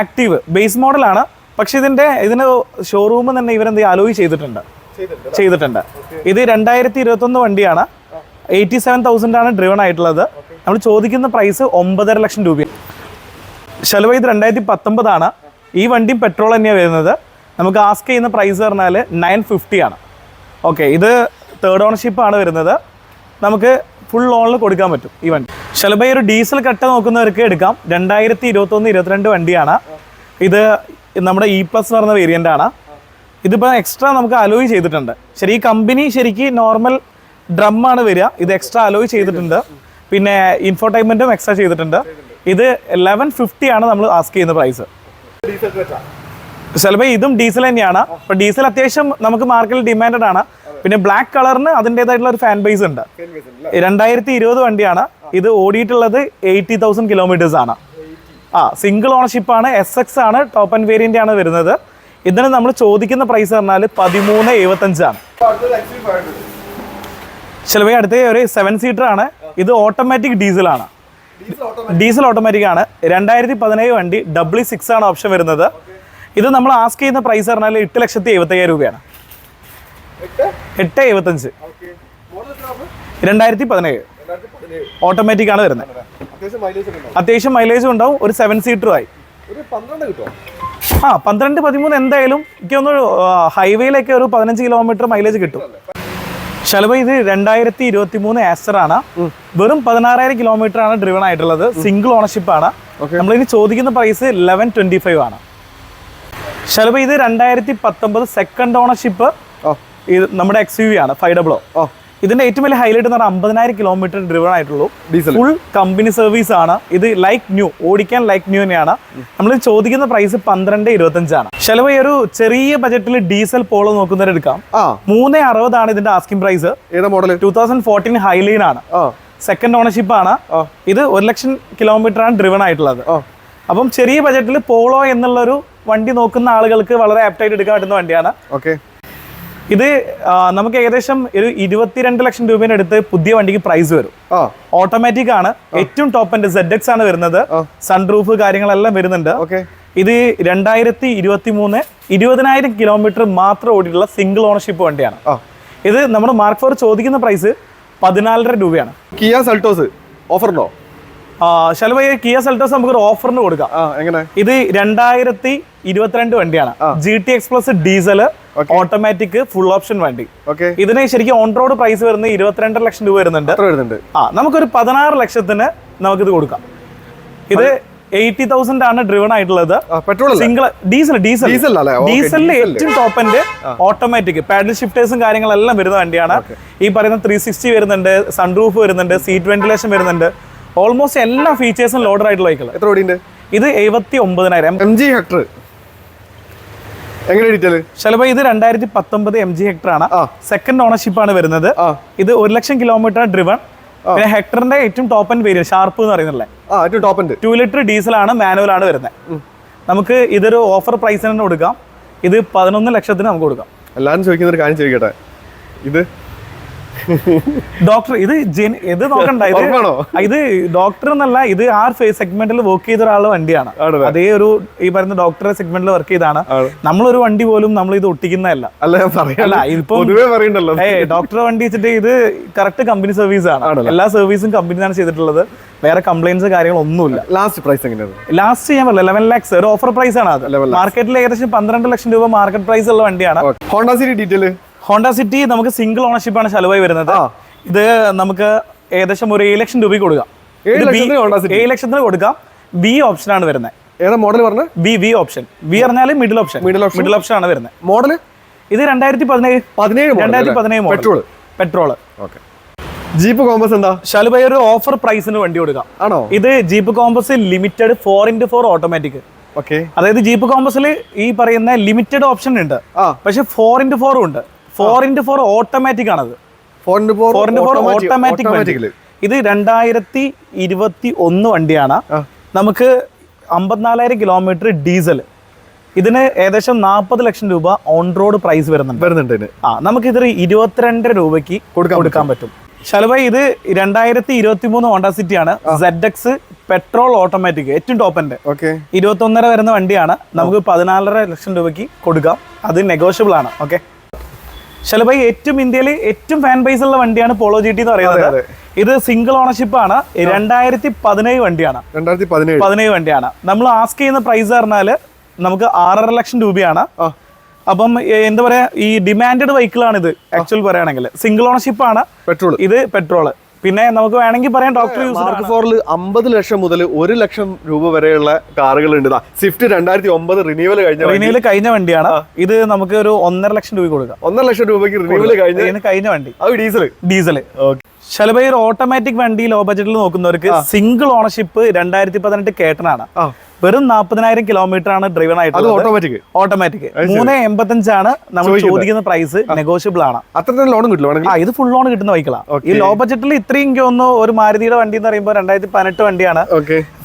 ആക്റ്റീവ് ബേസ് മോഡലാണ് പക്ഷേ ഇതിന്റെ ഇതിന് ഷോറൂമിൽ തന്നെ ഇവരെന്ത് അലോയ് ചെയ്തിട്ടുണ്ട്. ചെയ്തിട്ടുണ്ട് ഇത് രണ്ടായിരത്തി ഇരുപത്തൊന്ന് വണ്ടിയാണ്. എയ്റ്റി സെവൻ തൗസൻഡ് ആണ് ഡ്രിവൺ ആയിട്ടുള്ളത്. നമ്മൾ ചോദിക്കുന്ന പ്രൈസ് ഒമ്പതര ലക്ഷം രൂപയാണ് ശലുവ ഇത് രണ്ടായിരത്തി പത്തൊമ്പതാണ് ഈ വണ്ടി പെട്രോൾ തന്നെയാണ് വരുന്നത്. നമുക്ക് ആസ്ക് ചെയ്യുന്ന പ്രൈസ് പറഞ്ഞാൽ നയൻ ഫിഫ്റ്റി ആണ്. ഓക്കെ ഇത് തേർഡ് ഓണർഷിപ്പ് ആണ് വരുന്നത്. നമുക്ക് ഫുൾ ലോണിൽ കൊടുക്കാൻ പറ്റും ഈ വണ്ടി. ശലുബ ഒരു ഡീസൽ കട്ട നോക്കുന്നവർക്ക് എടുക്കാം. രണ്ടായിരത്തി ഇരുപത്തൊന്ന് ഇരുപത്തിരണ്ട് വണ്ടിയാണ്. ഇത് നമ്മുടെ ഇ പ്ലസ് എന്ന് പറയുന്ന വേരിയന്റ് ആണ്. ഇതിപ്പോൾ എക്സ്ട്രാ നമുക്ക് അലോയ് ചെയ്തിട്ടുണ്ട്. ശരി ഈ കമ്പനി ശരിക്ക് നോർമൽ ഡ്രം ആണ് വരിക. ഇത് എക്സ്ട്രാ അലോയ് ചെയ്തിട്ടുണ്ട്. പിന്നെ ഇൻഫോർടൈൻമെന്റും എക്സ്ട്രാ ചെയ്തിട്ടുണ്ട്. ഇത് ലെവൻ ഫിഫ്റ്റി ആണ് നമ്മൾ ആസ്ക് ചെയ്യുന്ന പ്രൈസ് ചിലപ്പോൾ ഇതും ഡീസൽ തന്നെയാണ്. അപ്പോൾ ഡീസൽ അത്യാവശ്യം നമുക്ക് മാർക്കറ്റിൽ ഡിമാൻഡഡ് ആണ്. പിന്നെ ബ്ലാക്ക് കളറിന് അതിന്റെതായിട്ടുള്ള ഒരു ഫാൻ ബേസ് ഉണ്ട് രണ്ടായിരത്തി ഇരുപത് വണ്ടിയാണ്. ഇത് ഓടിയിട്ടുള്ളത് എയ്റ്റി തൗസൻഡ് കിലോമീറ്റേഴ്സ് ആണ്. ആ സിംഗിൾ ഓണർഷിപ്പ് ആണ് എസ് എക്സ് ആണ് ടോപ്പ് ആൻഡ് വേരിയന്റ് ആണ് വരുന്നത്. ഇതിന് നമ്മൾ ചോദിക്കുന്ന പ്രൈസ് പറഞ്ഞാൽ പതിമൂന്ന് എഴുപത്തഞ്ചാണ്. ചിലപ്പോൾ അടുത്ത ഒരു സെവൻ സീറ്റർ ആണ്. ഇത് ഓട്ടോമാറ്റിക് ഡീസലാണ്
ഡീസൽ ആണ്
ഡീസൽ ഓട്ടോമാറ്റിക് ആണ്. രണ്ടായിരത്തി പതിനേഴ് വണ്ടി ഡബ്ല്യു സിക്സ് ആണ് ഓപ്ഷൻ വരുന്നത്. ഇത് നമ്മൾ ആസ്ക് ചെയ്യുന്ന പ്രൈസ് പറഞ്ഞാൽ എട്ട് ലക്ഷത്തി എഴുപത്തയ്യായിരം രൂപയാണ്.
എട്ട്?
എഴുപത്തഞ്ച്. രണ്ടായിരത്തി പതിനേഴ്. ഓട്ടോമാറ്റിക് ആണ് വരുന്നത്.
അത്യാവശ്യം മൈലേജ് ഉണ്ടാവും.
ഒരു സെവൻ സീറ്ററും ആയി. ആ പന്ത്രണ്ട് പതിമൂന്ന് എന്തായാലും എനിക്കൊന്ന് ഹൈവേയിലൊക്കെ ഒരു പതിനഞ്ച് കിലോമീറ്റർ മൈലേജ് കിട്ടും. ശലഭ ഇത് രണ്ടായിരത്തി ഇരുപത്തി മൂന്ന് ആസ്റ്റർ ആണ് വെറും പതിനാറായിരം കിലോമീറ്റർ ആണ് ഡ്രിവൺ ആയിട്ടുള്ളത്. സിംഗിൾ ഓണർഷിപ്പ് ആണ്.
നമ്മൾ
നമ്മളിനി ചോദിക്കുന്ന പ്രൈസ് ലെവൻ ട്വന്റി ഫൈവ് ആണ്. ശലഭ ഇത് രണ്ടായിരത്തി പത്തൊമ്പത് സെക്കൻഡ് ഓണർഷിപ്പ് ഇത് നമ്മുടെ എക്സ് യു വി ആണ് ഫൈവ് ഡബിളോ
ഓ.
ഇതിന്റെ ഏറ്റവും വലിയ ഹൈലൈറ്റ് എന്ന് പറഞ്ഞാൽ അമ്പതിനായിരം കിലോമീറ്റർ ഡ്രിവൺ ആയിട്ടുള്ളൂ.
ഡീസൽ
ഫുൾ കമ്പനി സർവീസ് ആണ്. ഇത് ലൈക്ക് ന്യൂ ഓടിക്കാൻ ലൈക്ക് ന്യൂ തന്നെയാണ്. നമ്മൾ ചോദിക്കുന്ന പ്രൈസ് പന്ത്രണ്ട് ഇരുപത്തഞ്ചാണ്. ചിലവ് ഈ ഒരു ചെറിയ ബജറ്റിൽ ഡീസൽ പോളോ നോക്കുന്നവരെടുക്കാം
എടുക്കാം.
മൂന്ന് അറുപതാണ് ഇതിന്റെ ആസ്കിംഗ് പ്രൈസ്
ഏതാ model
two thousand fourteen highline ആണ്. സെക്കൻഡ് ഓണർഷിപ്പ് ആണ്. ഇത് ഒരു ലക്ഷം കിലോമീറ്റർ ആണ് ഡ്രിവൺ ആയിട്ടുള്ളത്. അപ്പം ചെറിയ ബജറ്റിൽ പോളോ എന്നുള്ളൊരു വണ്ടി നോക്കുന്ന ആളുകൾക്ക് വളരെ ആപ്റ്റായിട്ട് എടുക്കാൻ പറ്റുന്ന വണ്ടിയാണ്.
ഓക്കെ
ഇത് നമുക്ക് ഏകദേശം ഒരു ഇരുപത്തിരണ്ട് ലക്ഷം രൂപേന്റെ അടുത്ത് പുതിയ വണ്ടിക്ക് പ്രൈസ് വരും. ഓട്ടോമാറ്റിക് ആണ്. ഏറ്റവും ടോപ്പ് എൻഡ് സെഡ് എക്സ് ആണ് വരുന്നത്. സൺറൂഫ് കാര്യങ്ങളെല്ലാം വരുന്നുണ്ട്. ഇത് രണ്ടായിരത്തി ഇരുപത്തി മൂന്ന് ഇരുപതിനായിരം കിലോമീറ്റർ മാത്രം ഓടിയിട്ടുള്ള സിംഗിൾ ഓണർഷിപ്പ് വണ്ടിയാണ്. ഇത് നമ്മൾ മാർക്ക് ഫോർ ചോദിക്കുന്ന പ്രൈസ് പതിനാലര രൂപയാണ്.
കിയ സൾട്ടോസ് ഓഫറുണ്ടോ ശലഭയ
ശലഭ കിയ സൾട്ടോസ് നമുക്ക് ഒരു ഓഫറിന് കൊടുക്കാം.
എങ്ങനെ?
ഇത് രണ്ടായിരത്തി ഇരുപത്തിരണ്ട് വണ്ടിയാണ്. G T X plus diesel automatic full option വണ്ടി.
ഓക്കെ
ഇതിന് ശരിക്കും ഓൺ റോഡ് പ്രൈസ് വരുന്നത് ഇരുപത്തിരണ്ടര ലക്ഷം രൂപ വരുന്നുണ്ട്.
വരുന്നുണ്ട്.
ആ നമുക്കൊരു പതിനാറ് ലക്ഷത്തിന് നമുക്കിത് കൊടുക്കാം. ഇത് എയ്റ്റി തൗസൻഡ് ആണ് ഡ്രിവൺ ആയിട്ടുള്ളത്.
പെട്രോൾ
സിംഗിൾ ഡീസൽ ഡീസൽ ഡീസലിൽ. ഏറ്റവും ടോപ്പ് എൻഡ് ഓട്ടോമാറ്റിക് പാഡൽ ഷിഫ്റ്റേഴ്സും കാര്യങ്ങളെല്ലാം വരുന്ന വണ്ടിയാണ്. ഈ പറയുന്ന ത്രീ സിക്സ്റ്റി വരുന്നുണ്ട് സൺറൂഫ് വരുന്നുണ്ട് സീറ്റ് വെന്റിലേഷൻ വരുന്നുണ്ട്. ഓൾമോസ്റ്റ് എല്ലാ ഫീച്ചേഴ്സും ലോഡർ ആയിട്ടുള്ള വെഹിക്കിൾ
എത്ര ഓടിയുണ്ട്
ഇത് എഴുപത്തി ഒമ്പതിനായിരം
എം ജി ഹെക്ടർ എങ്ങനെ ഡീറ്റെയിൽ
ശലഭ ഇത് രണ്ടായിരത്തി പത്തൊമ്പത് എം ജി ഹെക്ടർ ആണ് സെക്കൻഡ് ഓണർഷിപ്പ് ആണ് വരുന്നത്. ഇത് ഒരു ലക്ഷം കിലോമീറ്റർ ഡ്രിവൺ പിന്നെ ഹെക്ടറിന്റെ ഏറ്റവും ടോപ്പ് എൻഡ് വേരിയൻ ഷാർപ്പ് എന്ന് പറയുന്നില്ലേ ടു ലിറ്റർ ഡീസൽ ആണ് മാനുവൽ ആണ് വരുന്നത്. നമുക്ക് ഇതൊരു ഓഫർ പ്രൈസിന് കൊടുക്കാം. ഇത് പതിനൊന്ന് ലക്ഷത്തിന് നമുക്ക് കൊടുക്കാം.
എല്ലാവരും ചോദിക്കുന്ന ഒരു കാര്യം ചോദിക്കട്ടെ. ഇത്
ഡോക്ടർ ഇത് ഇത് നോക്കണ്ട ഇത് ഇത് ഡോക്ടർ എന്നല്ല ഇത് ആർ ഫേസ് സെഗ്മെന്റിൽ വർക്ക് ചെയ്ത ഒരാളുടെ വണ്ടിയാണ്? അതേ ഒരു ഈ പറയുന്ന ഡോക്ടറെ സെഗ്മെന്റിൽ വർക്ക് ചെയ്താണ്. നമ്മളൊരു വണ്ടി പോലും നമ്മൾ ഇത് ഒട്ടിക്കുന്നതല്ല.
അല്ല
ഏ ഡോക്ടറെ വണ്ടി വെച്ചിട്ട് ഇത് കറക്റ്റ് കമ്പനി സർവീസ് ആണ്. എല്ലാ സർവീസും കമ്പനിയാണ് ചെയ്തിട്ടുള്ളത്. വേറെ കംപ്ലൈൻസ് കാര്യങ്ങളൊന്നുമില്ല
ലാസ്റ്റ് പ്രൈസ് എങ്ങനെയാണ്?
ലാസ്റ്റ് ചെയ്യാൻ പറ്റില്ല ലെവൻ ലാക്സ് ഒരു ഓഫർ പ്രൈസ് ആണ് അത്. മാർക്കറ്റിൽ ഏകദേശം പന്ത്രണ്ട് ലക്ഷം രൂപ മാർക്കറ്റ് പ്രൈസ് ഉള്ള വണ്ടിയാണ്.
Honda City detail
Honda City നമുക്ക് സിംഗിൾ ഓണർഷിപ്പ് ആണ് ചെലവായി വരുന്നത് ഇത് നമുക്ക് ഏകദേശം ഒരു ഏഴ് ലക്ഷം രൂപയ്ക്ക് കൊടുക്കാം.
ഏഴ് ലക്ഷത്തിന്
കൊടുക്കാം. ബി ഓപ്ഷൻ ആണ് വരുന്നത്.
ഏതാ മോഡൽ പറഞ്ഞത്
ബി വി ഓപ്ഷൻ. ബി പറഞ്ഞാൽ middle option
middle option
middle option ആണ് വരുന്നത്.
മോഡൽ
ഇത് രണ്ടായിരത്തി പതിനേഴ്.
പതിനേഴ്
രണ്ടായിരത്തി പതിനേഴ്
petrol
petrol
okay Jeep Compass എന്താ?
ശാലുബായി ഒരു ഓഫർ പ്രൈസിന് വണ്ടി കൊടുക്കാം.
ആണോ?
ഇത് Jeep Compass limited four into four automatic
okay
അതായത് ജീപ്പ് കോമ്പസിൽ ഈ പറയുന്ന ലിമിറ്റഡ് ഓപ്ഷൻ ഉണ്ട്.
പക്ഷേ
പക്ഷെ ഫോർ ഇന്റു ഫോറും ഉണ്ട്. ഫോർ ഇന്റു ഫോർ ഓട്ടോമാറ്റിക് ആണത്.
Four into four
four into four automatic ഇത് രണ്ടായിരത്തി ഇരുപത്തി ഒന്ന് വണ്ടിയാണ്. നമുക്ക് അമ്പത്തിനാലായിരം കിലോമീറ്റർ ഡീസൽ ഇതിന് ഏകദേശം നാൽപ്പത് ലക്ഷം രൂപ ഓൺ റോഡ് പ്രൈസ് വരുന്നുണ്ട്.
വരുന്നുണ്ട്
ആ നമുക്ക് ഇതൊരു ഇരുപത്തിരണ്ടര രൂപയ്ക്ക്
കൊടുക്കാൻ
കൊടുക്കാൻ പറ്റും. ശലഭായി ഇത് രണ്ടായിരത്തി ഇരുപത്തി മൂന്ന് ഹോണ്ട സിറ്റി ആണ് സെഡ് എക്സ് പെട്രോൾ ഓട്ടോമാറ്റിക് ഏറ്റവും ടോപ്പ് എന്റെ
ഓക്കെ.
ഇരുപത്തി ഒന്നര വരുന്ന വണ്ടിയാണ്. നമുക്ക് പതിനാലര ലക്ഷം രൂപയ്ക്ക് കൊടുക്കാം. അത് നെഗോഷ്യബിൾ ആണ്. ഓക്കെ. ശലഭായി ഏറ്റവും ഇന്ത്യയിലെ ഏറ്റവും ഫാൻ ബേസ് ഉള്ള വണ്ടിയാണ് പോളോ ജി ടി എന്ന് പറയുന്നത്. ഇത് സിംഗിൾ ഓണർഷിപ്പ് ആണ്. രണ്ടായിരത്തി പതിനേഴ് വണ്ടിയാണ്.
രണ്ടായിരത്തി പതിനേഴ്
പതിനേഴ് വണ്ടിയാണ്. നമ്മൾ ആസ്ക് ചെയ്യുന്ന പ്രൈസ് പറഞ്ഞാൽ നമുക്ക് ആറര ലക്ഷം രൂപയാണ്. അപ്പം എന്താ പറയാ ഈ ഡിമാൻഡ് വെഹിക്കിൾ ആണ് ഇത് ആക്ച്വൽ പറയുകയാണെങ്കിൽ. സിംഗിൾ ഓണർഷിപ്പ് ആണ്.
പെട്രോൾ
ഇത് പെട്രോൾ പിന്നെ നമുക്ക് വേണമെങ്കിൽ പറയാം ഡോക്ടർ യൂസ്
മാർക്ക് ഫോറിൽ അമ്പത് ലക്ഷം മുതൽ ഒരു ലക്ഷം രൂപ വരെയുള്ള കാറുകൾ ഉണ്ട് സ്വിഫ്റ്റ് രണ്ടായിരത്തി ഒമ്പത് റിന്യൂവൽ കഴിഞ്ഞ
റിന്യൂവൽ കഴിഞ്ഞ വണ്ടിയാണ്. ഇത് നമുക്ക് ഒരു ഒന്നര ലക്ഷം രൂപ കൊടുക്കാം.
ഒന്നര ലക്ഷം രൂപയ്ക്ക് റിന്യൂവൽ കഴിഞ്ഞ
കഴിഞ്ഞ വണ്ടി.
അത് ഡീസൽ
ഡീസൽ
ഓക്കെ
ശലഭ ഓട്ടോമാറ്റിക് വണ്ടി ലോ ബജറ്റിൽ നോക്കുന്നവർക്ക് സിംഗിൾ ഓണർഷിപ്പ് രണ്ടായിരത്തി പതിനെട്ട് കേട്ടനാണ് വെറും നാൽപ്പതിനായിരം കിലോമീറ്റർ ആണ് ഡ്രൈവൺ ആയിട്ട്
ഓട്ടോമാറ്റിക്
ഓട്ടോമാറ്റിക് മൂന്ന് എൺപത്തഞ്ചാണ് നമ്മൾ ചോദിക്കുന്ന പ്രൈസ് നെഗോഷ്യബിൾ ആണ്.
അത്ര ലോൺ കിട്ടില്ല
ഇത് ഫുൾ ലോൺ കിട്ടുന്ന വെഹിക്കിളാണ് ഈ ലോ ബജറ്റിൽ ഇത്രയും ഒന്ന് ഒരു മാരുതിയുടെ വണ്ടി എന്ന് പറയുമ്പോൾ രണ്ടായിരത്തി പതിനെട്ട് വണ്ടിയാണ്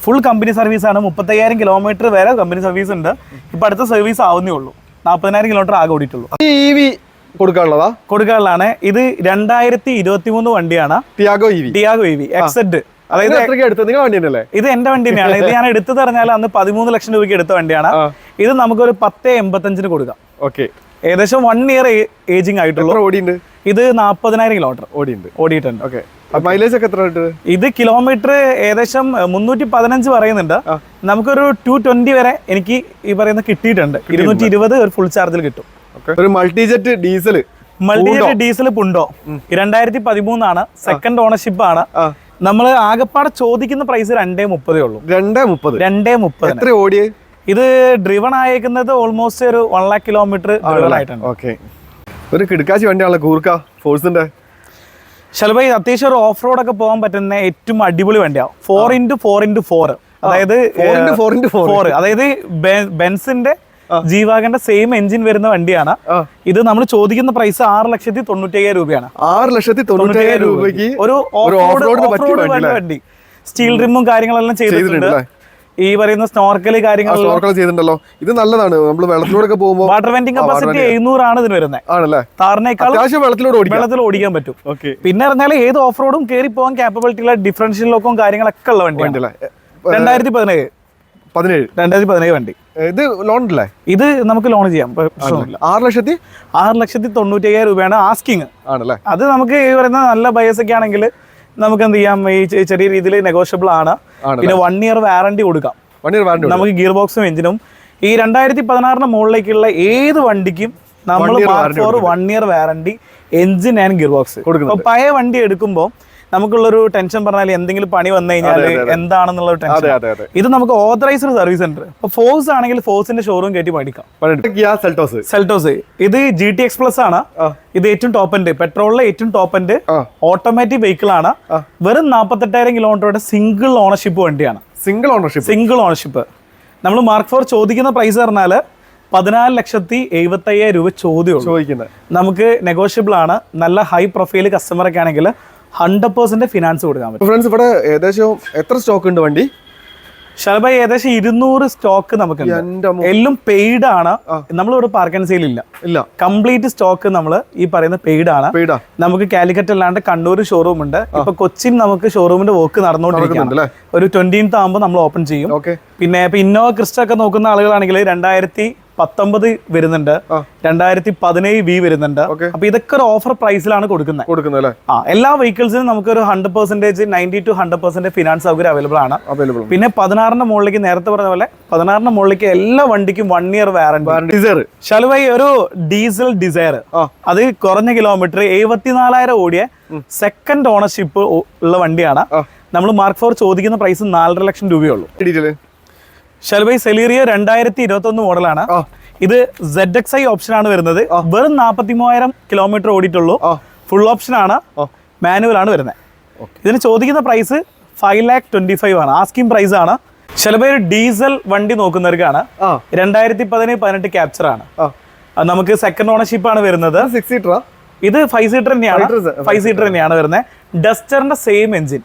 ഫുൾ കമ്പനി സർവീസ് ആണ്. മുപ്പത്തയ്യായിരം കിലോമീറ്റർ വരെ കമ്പനി സർവീസ് ഉണ്ട്. ഇപ്പൊ അടുത്ത സർവീസ് ആവുന്നേ ഉള്ളൂ. നാൽപ്പതിനായിരം കിലോമീറ്റർ ആകെ ഓടിയിട്ടുള്ളൂ.
കൊടുക്കാനുള്ളതാ?
കൊടുക്കാനുള്ളതാണ്. ഇത് രണ്ടായിരത്തി ഇരുപത്തി മൂന്ന് വണ്ടിയാണ്
Tiago EV
Tiago EV exact
അതായത് എത്രയ്ക്ക് എടുത്തത്? നിങ്ങളുടെ വണ്ടി തന്നെയല്ലേ?
ഇത് എന്റെ വണ്ടി തന്നെയാണ് ഇത് ഞാൻ എടുത്തു പറഞ്ഞാൽ അന്ന് പതിമൂന്ന് ലക്ഷം രൂപയ്ക്ക് എടുത്ത വണ്ടിയാണ്. ഇത് നമുക്കൊരു പത്ത് എൺപത്തഞ്ചിന് കൊടുക്കാം.
ഓക്കെ.
ഏകദേശം വൺ ഇയർ ഏജിംഗ് ആയിട്ടുള്ള.
ഓടിയുണ്ട്?
ഇത് നാൽപ്പതിനായിരം കിലോമീറ്റർ
ഓടിയുണ്ട്.
ഓടിയിട്ടുണ്ട്.
ഓക്കെ. മൈലേജ് ഒക്കെ എത്ര
ഇത് കിലോമീറ്റർ ഏകദേശം മുന്നൂറ്റി പതിനഞ്ച് പറയുന്നുണ്ട് നമുക്കൊരു ടു ട്വന്റി വരെ എനിക്ക് ഈ പറയുന്ന കിട്ടിയിട്ടുണ്ട്. ഇരുന്നൂറ്റി ഇരുപത് ഒരു ഫുൾ ചാർജിൽ കിട്ടും.
ഒരു Multijet diesel
Multijet diesel Punto രണ്ടായിരത്തി പതിമൂന്നാണ് സെക്കൻഡ് ഓണർഷിപ്പ് ആണ്. നമ്മൾ ആകെപ്പാടെ ചോദിക്കുന്ന പ്രൈസ് രണ്ടേ മുപ്പതേ ഉള്ളൂ.
രണ്ടേ മുപ്പത്.
രണ്ടേ മുപ്പത്
എത്ര ഓടിയേ?
ഇത് ഡ്രിവൺ ആയേക്കുന്നത് ഓൾമോസ്റ്റ് ഒരു വൺ ലാക്ക് കിലോമീറ്റർ ഡ്രിവൺ ആയിട്ടുണ്ട്
ഓക്കെ ഒരു കിടക്കാച്ചി വണ്ടിയാണല്ലോ കൂർക്ക ഫോഴ്സിന്റെ.
ശലഭായി അത്യാവശ്യം ഒരു ഓഫ് റോഡ് ഒക്കെ പോകാൻ പറ്റുന്ന ഏറ്റവും അടിപൊളി വണ്ടിയാണ് four into four into four അതായത്
four into four into four
four അതായത് ബെൻസിന്റെ ജീവാഗന്റെ സെയിം എഞ്ചിൻ വരുന്ന വണ്ടിയാണ്. ഇത് നമ്മൾ ചോദിക്കുന്ന പ്രൈസ് ആറ് ലക്ഷത്തി തൊണ്ണൂറ്റി അയ്യായിരം രൂപയാണ്.
ആറ് ലക്ഷത്തി തൊണ്ണൂറ്റയ്യായിരം രൂപയ്ക്ക്
ഒരു
വണ്ടി
സ്റ്റീൽ റിമ്മും കാര്യങ്ങളെല്ലാം ചെയ്തിട്ടുണ്ട്. ഈ പറയുന്ന സ്നോർക്കൽ കാര്യങ്ങൾ
സ്നോർക്കൽ ചെയ്തിട്ടുണ്ടല്ലോ. ഇത് നല്ലതാണ്. നമ്മൾ വെള്ളത്തിലൂടെ പോകുമ്പോൾ
വാട്ടർ വെന്റിംഗ് കപ്പാസിറ്റി എഴുന്നൂറാണ് ഇതിന് വരുന്നത്
ആണല്ലേ?
താറിനേക്കാൾ
വെള്ളത്തിലൂടെ
വെള്ളത്തിൽ ഓടിക്കാൻ പറ്റും. പിന്നെ പറഞ്ഞാൽ ഏത് ഓഫ് റോഡും കയറി പോകാൻ കാപ്പബിലിറ്റി ഉള്ള ഡിഫറൻഷ്യൽ ലോക്കും കാര്യങ്ങളൊക്കെ ഉള്ള
വണ്ടി
രണ്ടായിരത്തി പതിനേഴ്.
പതിനേഴ്.
രണ്ടായിരത്തി പതിനേഴ് വണ്ടി.
ഇത് ലോൺ അല്ലേ
ഇത് നമുക്ക് ലോൺ ചെയ്യാം.
ആറ് ലക്ഷത്തി?
ആറ് ലക്ഷത്തി തൊണ്ണൂറ്റി അയ്യായിരം രൂപയാണ് ആസ്കിങ്.
ആണല്ലേ?
അത് നമുക്ക് ഈ പറയുന്ന നല്ല ബയസ് ഒക്കെ ആണെങ്കിൽ നമുക്ക് എന്ത് ചെയ്യാം? ഈ ചെറിയ രീതിയിൽ നെഗോഷ്യബിൾ ആണ്. പിന്നെ വൺ ഇയർ വാറണ്ടി കൊടുക്കാം.
വൺ ഇയർ വാറണ്ടി
നമുക്ക് ഗിയർ ബോക്സും എഞ്ചിനും ഈ രണ്ടായിരത്തി പതിനാറിന് മുകളിലേക്കുള്ള ഏത് വണ്ടിക്കും നമ്മൾ four one year warranty engine and gear box
കൊടുക്കും
പഴയ വണ്ടി എടുക്കുമ്പോൾ നമുക്കുള്ളൊരു ടെൻഷൻ പറഞ്ഞാൽ എന്തെങ്കിലും പണി വന്നു കഴിഞ്ഞാൽ. എന്താണെന്നുള്ള ടെൻഷൻ ഇത് നമുക്ക് ഓതറൈസ്ഡ് സർവീസ് സെന്റർ ഫോഴ്സ് ആണെങ്കിൽ ഫോഴ്സിന്റെ ഷോറൂം കയറ്റി പഠിക്കാം സെൽട്ടോസ് ഇത് ജി ടി എക്സ് പ്ലസ് ആണ്. ഇത് ഏറ്റവും ടോപ്പ് എൻഡ് പെട്രോളിലെ ഏറ്റവും ടോപ്പ് എൻഡ് ഓട്ടോമാറ്റിക് വെഹിക്കിൾ ആണ്. വെറും നാൽപ്പത്തെട്ടായിരം കിലോമീറ്ററുടെ സിംഗിൾ ഓണർഷിപ്പ് വണ്ടിയാണ്.
സിംഗിൾ ഓണർഷിപ്പ്
സിംഗിൾ ഓണർഷിപ്പ് നമ്മൾ മാർക്ക് ഫോർ ചോദിക്കുന്ന പ്രൈസ് പറഞ്ഞാൽ പതിനാല് ലക്ഷത്തി എഴുപത്തി അയ്യായിരം രൂപ
ചോദ്യം
നമുക്ക് നെഗോഷ്യബിൾ ആണ്. നല്ല ഹൈ പ്രൊഫൈൽ കസ്റ്റമർ ഒക്കെ ആണെങ്കിൽ ഹൺഡ്രഡ് പെർസെന്റ് ഫിനാൻസ് കൊടുക്കാൻ പറ്റും.
ഫ്രണ്ട്സ് ഇവിടെ ഏകദേശം എത്ര സ്റ്റോക്ക് ഉണ്ട് വണ്ടി?
ഷർബായി ഏകദേശം ഇരുന്നൂറ് സ്റ്റോക്ക്
നമുക്ക്
എല്ലാം പെയ്ഡ് ആണ്. നമ്മളിവിടെ പാർക്ക് ആൻഡ് സെയിൽ ഇല്ല.
ഇല്ല.
കംപ്ലീറ്റ് സ്റ്റോക്ക് നമ്മൾ ഈ പറയുന്ന പെയ്ഡ് ആണ്. നമുക്ക് കാലിക്കറ്റ് അല്ലാണ്ട് കണ്ണൂർ ഷോറൂം ഉണ്ട്. ഇപ്പൊ കൊച്ചിൻ നമുക്ക് ഷോറൂമിന്റെ വർക്ക് നടന്നുകൊണ്ടിരിക്കുകയാണ്. ഒരു ട്വന്റീൻത്ത് ആകുമ്പോൾ നമ്മൾ ഓപ്പൺ ചെയ്യും. പിന്നെ ഇപ്പൊ ഇന്നോവ ക്രിസ്റ്റ ഒക്കെ നോക്കുന്ന ആളുകളാണെങ്കിൽ രണ്ടായിരത്തി പത്തൊമ്പത് വരുന്നുണ്ട്. രണ്ടായിരത്തി പതിനേഴ് ബി വരുന്നുണ്ട്. അപ്പൊ ഇതൊക്കെ ഒരു ഓഫർ പ്രൈസിലാണ് കൊടുക്കുന്നത്.
കൊടുക്കുന്നത് അല്ലേ?
ആ എല്ലാ വെഹിക്കിൾസിനും നമുക്ക് ഒരു hundred percentage ninety two hundred percent finance സൗകര്യം അവൈലബിൾ ആണ്.
അവൈലബിൾ
പിന്നെ പതിനാറിന്റെ മുകളിലേക്ക് നേരത്തെ പറഞ്ഞ പോലെ പതിനാറിന്റെ മുകളിലേക്ക് എല്ലാ വണ്ടിക്കും വൺ ഇയർ വാറണ്ടി
ഡീസർ
ശലുവായി ഒരു ഡീസൽ ഡിസയർ. അത് കുറഞ്ഞ കിലോമീറ്റർ എഴുപത്തിനാലായിരം ഓടിയ സെക്കൻഡ് ഓണർഷിപ്പ് ഉള്ള വണ്ടിയാണ്. നമ്മൾ മാർക്ക് ഫോർ ചോദിക്കുന്ന പ്രൈസ് നാലര ലക്ഷം രൂപയുള്ളൂ ഷൽബൈ സെലീറിയ രണ്ടായിരത്തി ഇരുപത്തി ഒന്ന് മോഡലാണ് ഇത് സെഡ് എക്സ് ഐ ഓപ്ഷൻ ആണ് വരുന്നത്. വെറും നാൽപ്പത്തി മൂവായിരം കിലോമീറ്റർ ഓടിയിട്ടുള്ളൂ ഫുൾ ഓപ്ഷൻ ആണ്. മാനുവൽ ആണ് വരുന്നത്. ഇതിന് ചോദിക്കുന്ന price five lakh twenty five ആണ്. ആസ്കിംഗ് പ്രൈസ് ആണ്. ചിലപ്പോൾ ഒരു ഡീസൽ വണ്ടി നോക്കുന്നവർക്കാണ്. രണ്ടായിരത്തി പതിനേഴ് പതിനെട്ട് ക്യാപ്ചർ ആണ്. നമുക്ക് സെക്കൻഡ് ഓണർഷിപ്പ് ആണ് വരുന്നത്.
സിക്സ് സീറ്റർ
ഇത് ഫൈവ് സീറ്റർ തന്നെയാണ്. ഫൈവ് സീറ്റർ തന്നെയാണ് വരുന്നത്. ഡസ്റ്ററിന്റെ സെയിം എഞ്ചിൻ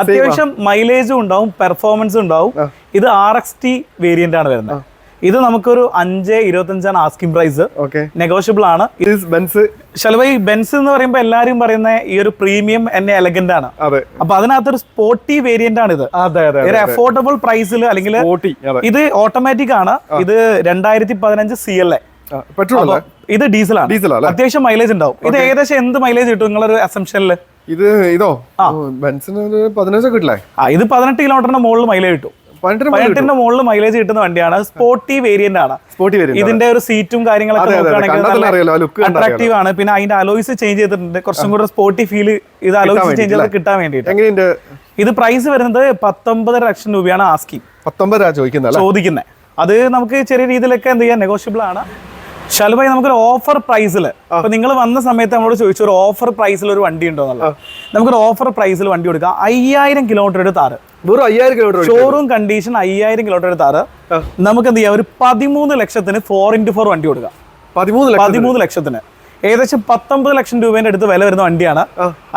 അത്യാവശ്യം മൈലേജും ഉണ്ടാവും പെർഫോമൻസും ഉണ്ടാവും. ഇത് ആർ എക്സ് ടി വേരിയന്റ് ആണ് വരുന്നത്. ഇത് നമുക്കൊരു അഞ്ച് ഇരുപത്തഞ്ചാണ് ആസ്കിംഗ് പ്രൈസ് നെഗോഷ്യബിൾ ആണ്.
ബെൻസ്
ശലഭായി ബെൻസ് എന്ന് പറയുമ്പോൾ എല്ലാരും പറയുന്ന ഈ ഒരു പ്രീമിയം എന്നെ എലഗന്റ് ആണ്. അപ്പൊ അതിനകത്തൊരു സ്പോർട്ടി വേരിയന്റ് ആണ് ഇത്. ഒരു അഫോർഡബിൾ പ്രൈസിൽ അല്ലെങ്കിൽ ഇത് ഓട്ടോമാറ്റിക് ആണ്. ഇത് രണ്ടായിരത്തി പതിനഞ്ച് സി എൽ എ
പെട്രോൾ
ഇത് ഡീസലാണ് അത്യാവശ്യം മൈലേജ് ഉണ്ടാവും. ഇത് ഏകദേശം എന്ത് മൈലേജ് കിട്ടും നിങ്ങളൊരു അസംഷനിൽ
ഇത് ഇതോ? ബെൻസിന് ഒരു പതിനഞ്ചൊക്കെ കിട്ടില്ലേ?
ആ ഇത് പതിനെട്ട് കിലോമീറ്ററിന്റെ മുകളിൽ മൈലേജ് കിട്ടും.
പതിനെട്ടിന്
പതിനെട്ടിന്റെ മുകളിൽ മൈലേജ് കിട്ടുന്ന വണ്ടിയാണ്. സ്പോർട്ടി വേരിയന്റ് ആണ്.
സ്പോർട്ടി വേരിയന്റ്
ഇതിന്റെ ഒരു സീറ്റും കാര്യങ്ങളൊക്കെ അട്രാക്റ്റീവ് ആണ്. പിന്നെ അതിന്റെ അലോയ്സ് ചേഞ്ച് ചെയ്തിട്ടുണ്ട്. കുറച്ചും കൂടെ സ്പോർട്ടി ഫീൽ ഇത് അലോയ്സ് ചേഞ്ച് ചെയ്ത് കിട്ടാൻ വേണ്ടിയിട്ട്. ഇത് പ്രൈസ് വരുന്നത് പത്തൊമ്പത് ലക്ഷം രൂപയാണ് ആസ്കിങ്
പത്തൊമ്പത് ചോദിക്കുന്നത്
ചോദിക്കുന്നത് അത് നമുക്ക് ചെറിയ രീതിയിലൊക്കെ എന്ത് ചെയ്യാം? നെഗോഷ്യബിൾ ആണ്. ശാലുഭായി നമുക്കൊരു ഓഫർ പ്രൈസിൽ അപ്പൊ നിങ്ങൾ വന്ന സമയത്ത് നമ്മളോട് ചോദിച്ചു ഒരു ഓഫർ പ്രൈസിൽ ഒരു വണ്ടി ഉണ്ടോ? എന്നുള്ളത്. നമുക്കൊരു ഓഫർ പ്രൈസിൽ വണ്ടി കൊടുക്കാം. അയ്യായിരം കിലോമീറ്റർ താറ്.
വെറും അയ്യായിരം കിലോമീറ്റർ
ഷോറൂം കണ്ടീഷൻ അയ്യായിരം കിലോമീറ്റർ താറ്. നമുക്ക് എന്ത് ചെയ്യാം? ഒരു പതിമൂന്ന് ലക്ഷത്തിന് ഫോർ ഇന്റു ഫോർ വണ്ടി കൊടുക്കാം.
പതിമൂന്ന്
പതിമൂന്ന് ലക്ഷത്തിന്. ഏകദേശം പത്തൊമ്പത് ലക്ഷം രൂപേന്റെ അടുത്ത് വില വരുന്ന വണ്ടിയാണ്.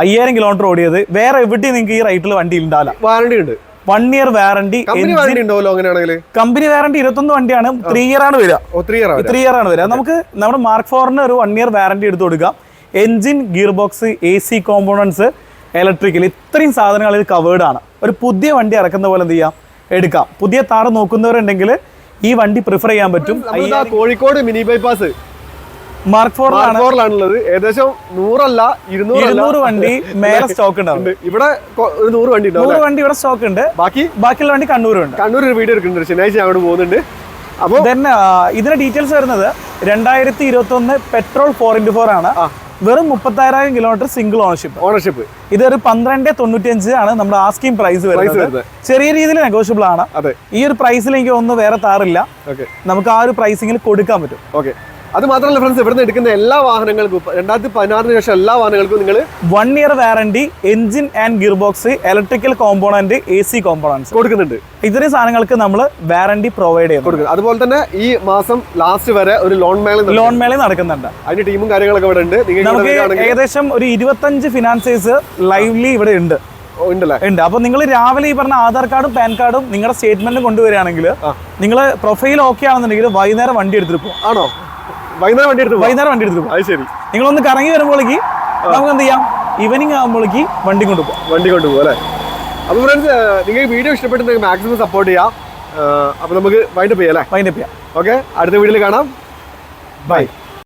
അയ്യായിരം കിലോമീറ്റർ ഓടിയത്. വേറെ എവിടെയും നിങ്ങൾക്ക് ഈ റൈറ്റിൽ വണ്ടി ഉണ്ടാവില്ല
വാറണ്ടി ഉണ്ട്.
One year warranty
company warranty
ഇരുപത്തൊന്ന് വണ്ടിയാണ്. ത്രീ ഇയർ ആണ് വരിക.
ത്രീ ഇയർ
ആണ് വരിക. നമുക്ക് നമ്മുടെ മാർക്ക് ഫോറിന് ഒരു വൺ ഇയർ വാറണ്ടി എടുത്തു കൊടുക്കാം. Engine gear box A C components electrical ഇത്രയും സാധനങ്ങൾ ഇത് കവേർഡ് ആണ്. ഒരു പുതിയ വണ്ടി ഇറക്കുന്ന പോലെ എന്ത് ചെയ്യാം? എടുക്കാം. പുതിയ താറ് നോക്കുന്നവരുണ്ടെങ്കിൽ ഈ വണ്ടി പ്രിഫർ ചെയ്യാൻ പറ്റും.
കോഴിക്കോട് മിനി ബൈപ്പാസ്
മാർക്ക് ഫോറിലാണ്
ഫോറിലാണുള്ളത് ഏകദേശം നൂറല്ല
ഇരുന്നൂറ് വണ്ടി മേലെ സ്റ്റോക്ക് ഉണ്ടാവും.
ഉണ്ട്. ഇവിടെ ഒരു നൂറ് വണ്ടി
നൂറ് വണ്ടി ഇവിടെ സ്റ്റോക്ക് ഉണ്ട്.
ബാക്കി?
ബാക്കിയുള്ള വണ്ടി കണ്ണൂരുണ്ട്
കണ്ണൂർ ഒരു വീഡിയോ എടുക്കുന്നുണ്ട്. ശനിയാഴ്ച അങ്ങോട്ട് പോകുന്നുണ്ട്. അപ്പോൾ
തന്നെ ഇതിന്റെ ഡീറ്റെയിൽസ് വരുന്നത് രണ്ടായിരത്തി ഇരുപത്തി ഒന്ന് പെട്രോൾ ഫോർ ഇന്റു ഫോർ ആണ് വെറും മുപ്പത്തായിരം കിലോമീറ്റർ സിംഗിൾ ഓണർഷിപ്പ്
ഓണർഷിപ്പ്
ഇതൊരു പന്ത്രണ്ട് തൊണ്ണൂറ്റിയഞ്ച് ആണ് നമ്മുടെ ആസ്കിംഗ് പ്രൈസ് വരുന്നത്. ചെറിയ രീതിയിൽ നെഗോഷ്യബിൾ ആണ്. ഈ ഒരു പ്രൈസിൽ എനിക്ക് ഒന്നും വേറെ താറില്ല. നമുക്ക് ആ ഒരു പ്രൈസിംഗിൽ കൊടുക്കാൻ പറ്റും.
ഓക്കെ അത് മാത്രമല്ല ഫ്രണ്ട്സ് ഇവിടുന്ന് എടുക്കുന്ന എല്ലാ വാഹനങ്ങൾക്കും രണ്ടായിരത്തി പതിനാറിന് ശേഷം എല്ലാ വാഹനങ്ങൾക്കും നിങ്ങൾ
one year warranty engine and gear box electrical component A C components
കൊടുക്കുന്നുണ്ട്.
ഇത്രയും സാധനങ്ങൾക്ക് നമ്മൾ വാറണ്ടി പ്രൊവൈഡ് ചെയ്യും
കൊടുക്കുന്നത് അതുപോലെ തന്നെ ഈ മാസം ലാസ്റ്റ് വരെ ഒരു ലോൺ മേള
ലോൺ മേള നടക്കുന്നുണ്ട്.
അതിന് ടീമും കാര്യങ്ങളൊക്കെ ഇവിടെ ഉണ്ട്.
നമുക്ക് ഏകദേശം ഒരു ഇരുപത്തഞ്ച് ഫിനാൻസേഴ്സ് ലൈവ്ലി ഇവിടെ ഉണ്ട്. ഉണ്ട്. അപ്പൊ നിങ്ങൾ രാവിലെ ഈ പറഞ്ഞ ആധാർ കാർഡും പാൻ കാർഡും നിങ്ങളുടെ സ്റ്റേറ്റ്മെന്റും കൊണ്ടുവരികയാണെങ്കിൽ. നിങ്ങൾ പ്രൊഫൈൽ ഓക്കെ ആണെന്നുണ്ടെങ്കിൽ വൈകുന്നേരം വണ്ടി എടുത്തിട്ട് പോകും
ആണോ? വൈകുന്നേരം വണ്ടി എടുത്തു.
വൈകുന്നേരം വണ്ടി എടുത്തു
അത് ശരി.
നിങ്ങളൊന്ന് കറങ്ങി വരുമ്പോഴേക്ക് നമുക്ക് എന്ത് ചെയ്യാം? ഈവനിങ് ആകുമ്പോഴേക്ക് വണ്ടി കൊണ്ടുപോകാം
വണ്ടി കൊണ്ടുപോകും അല്ലേ? അപ്പോൾ ഫ്രണ്ട്സ് നിങ്ങൾക്ക് വീഡിയോ ഇഷ്ടപ്പെട്ടു മാക്സിമം സപ്പോർട്ട് ചെയ്യാം. അപ്പൊ നമുക്ക് വൈൻഡപ്പ് ചെയ്യാം അല്ലേ?
വൈൻഡപ്പ് ചെയ്യാം.
ഓക്കെ അടുത്ത വീഡിയോയിൽ കാണാം. ബൈ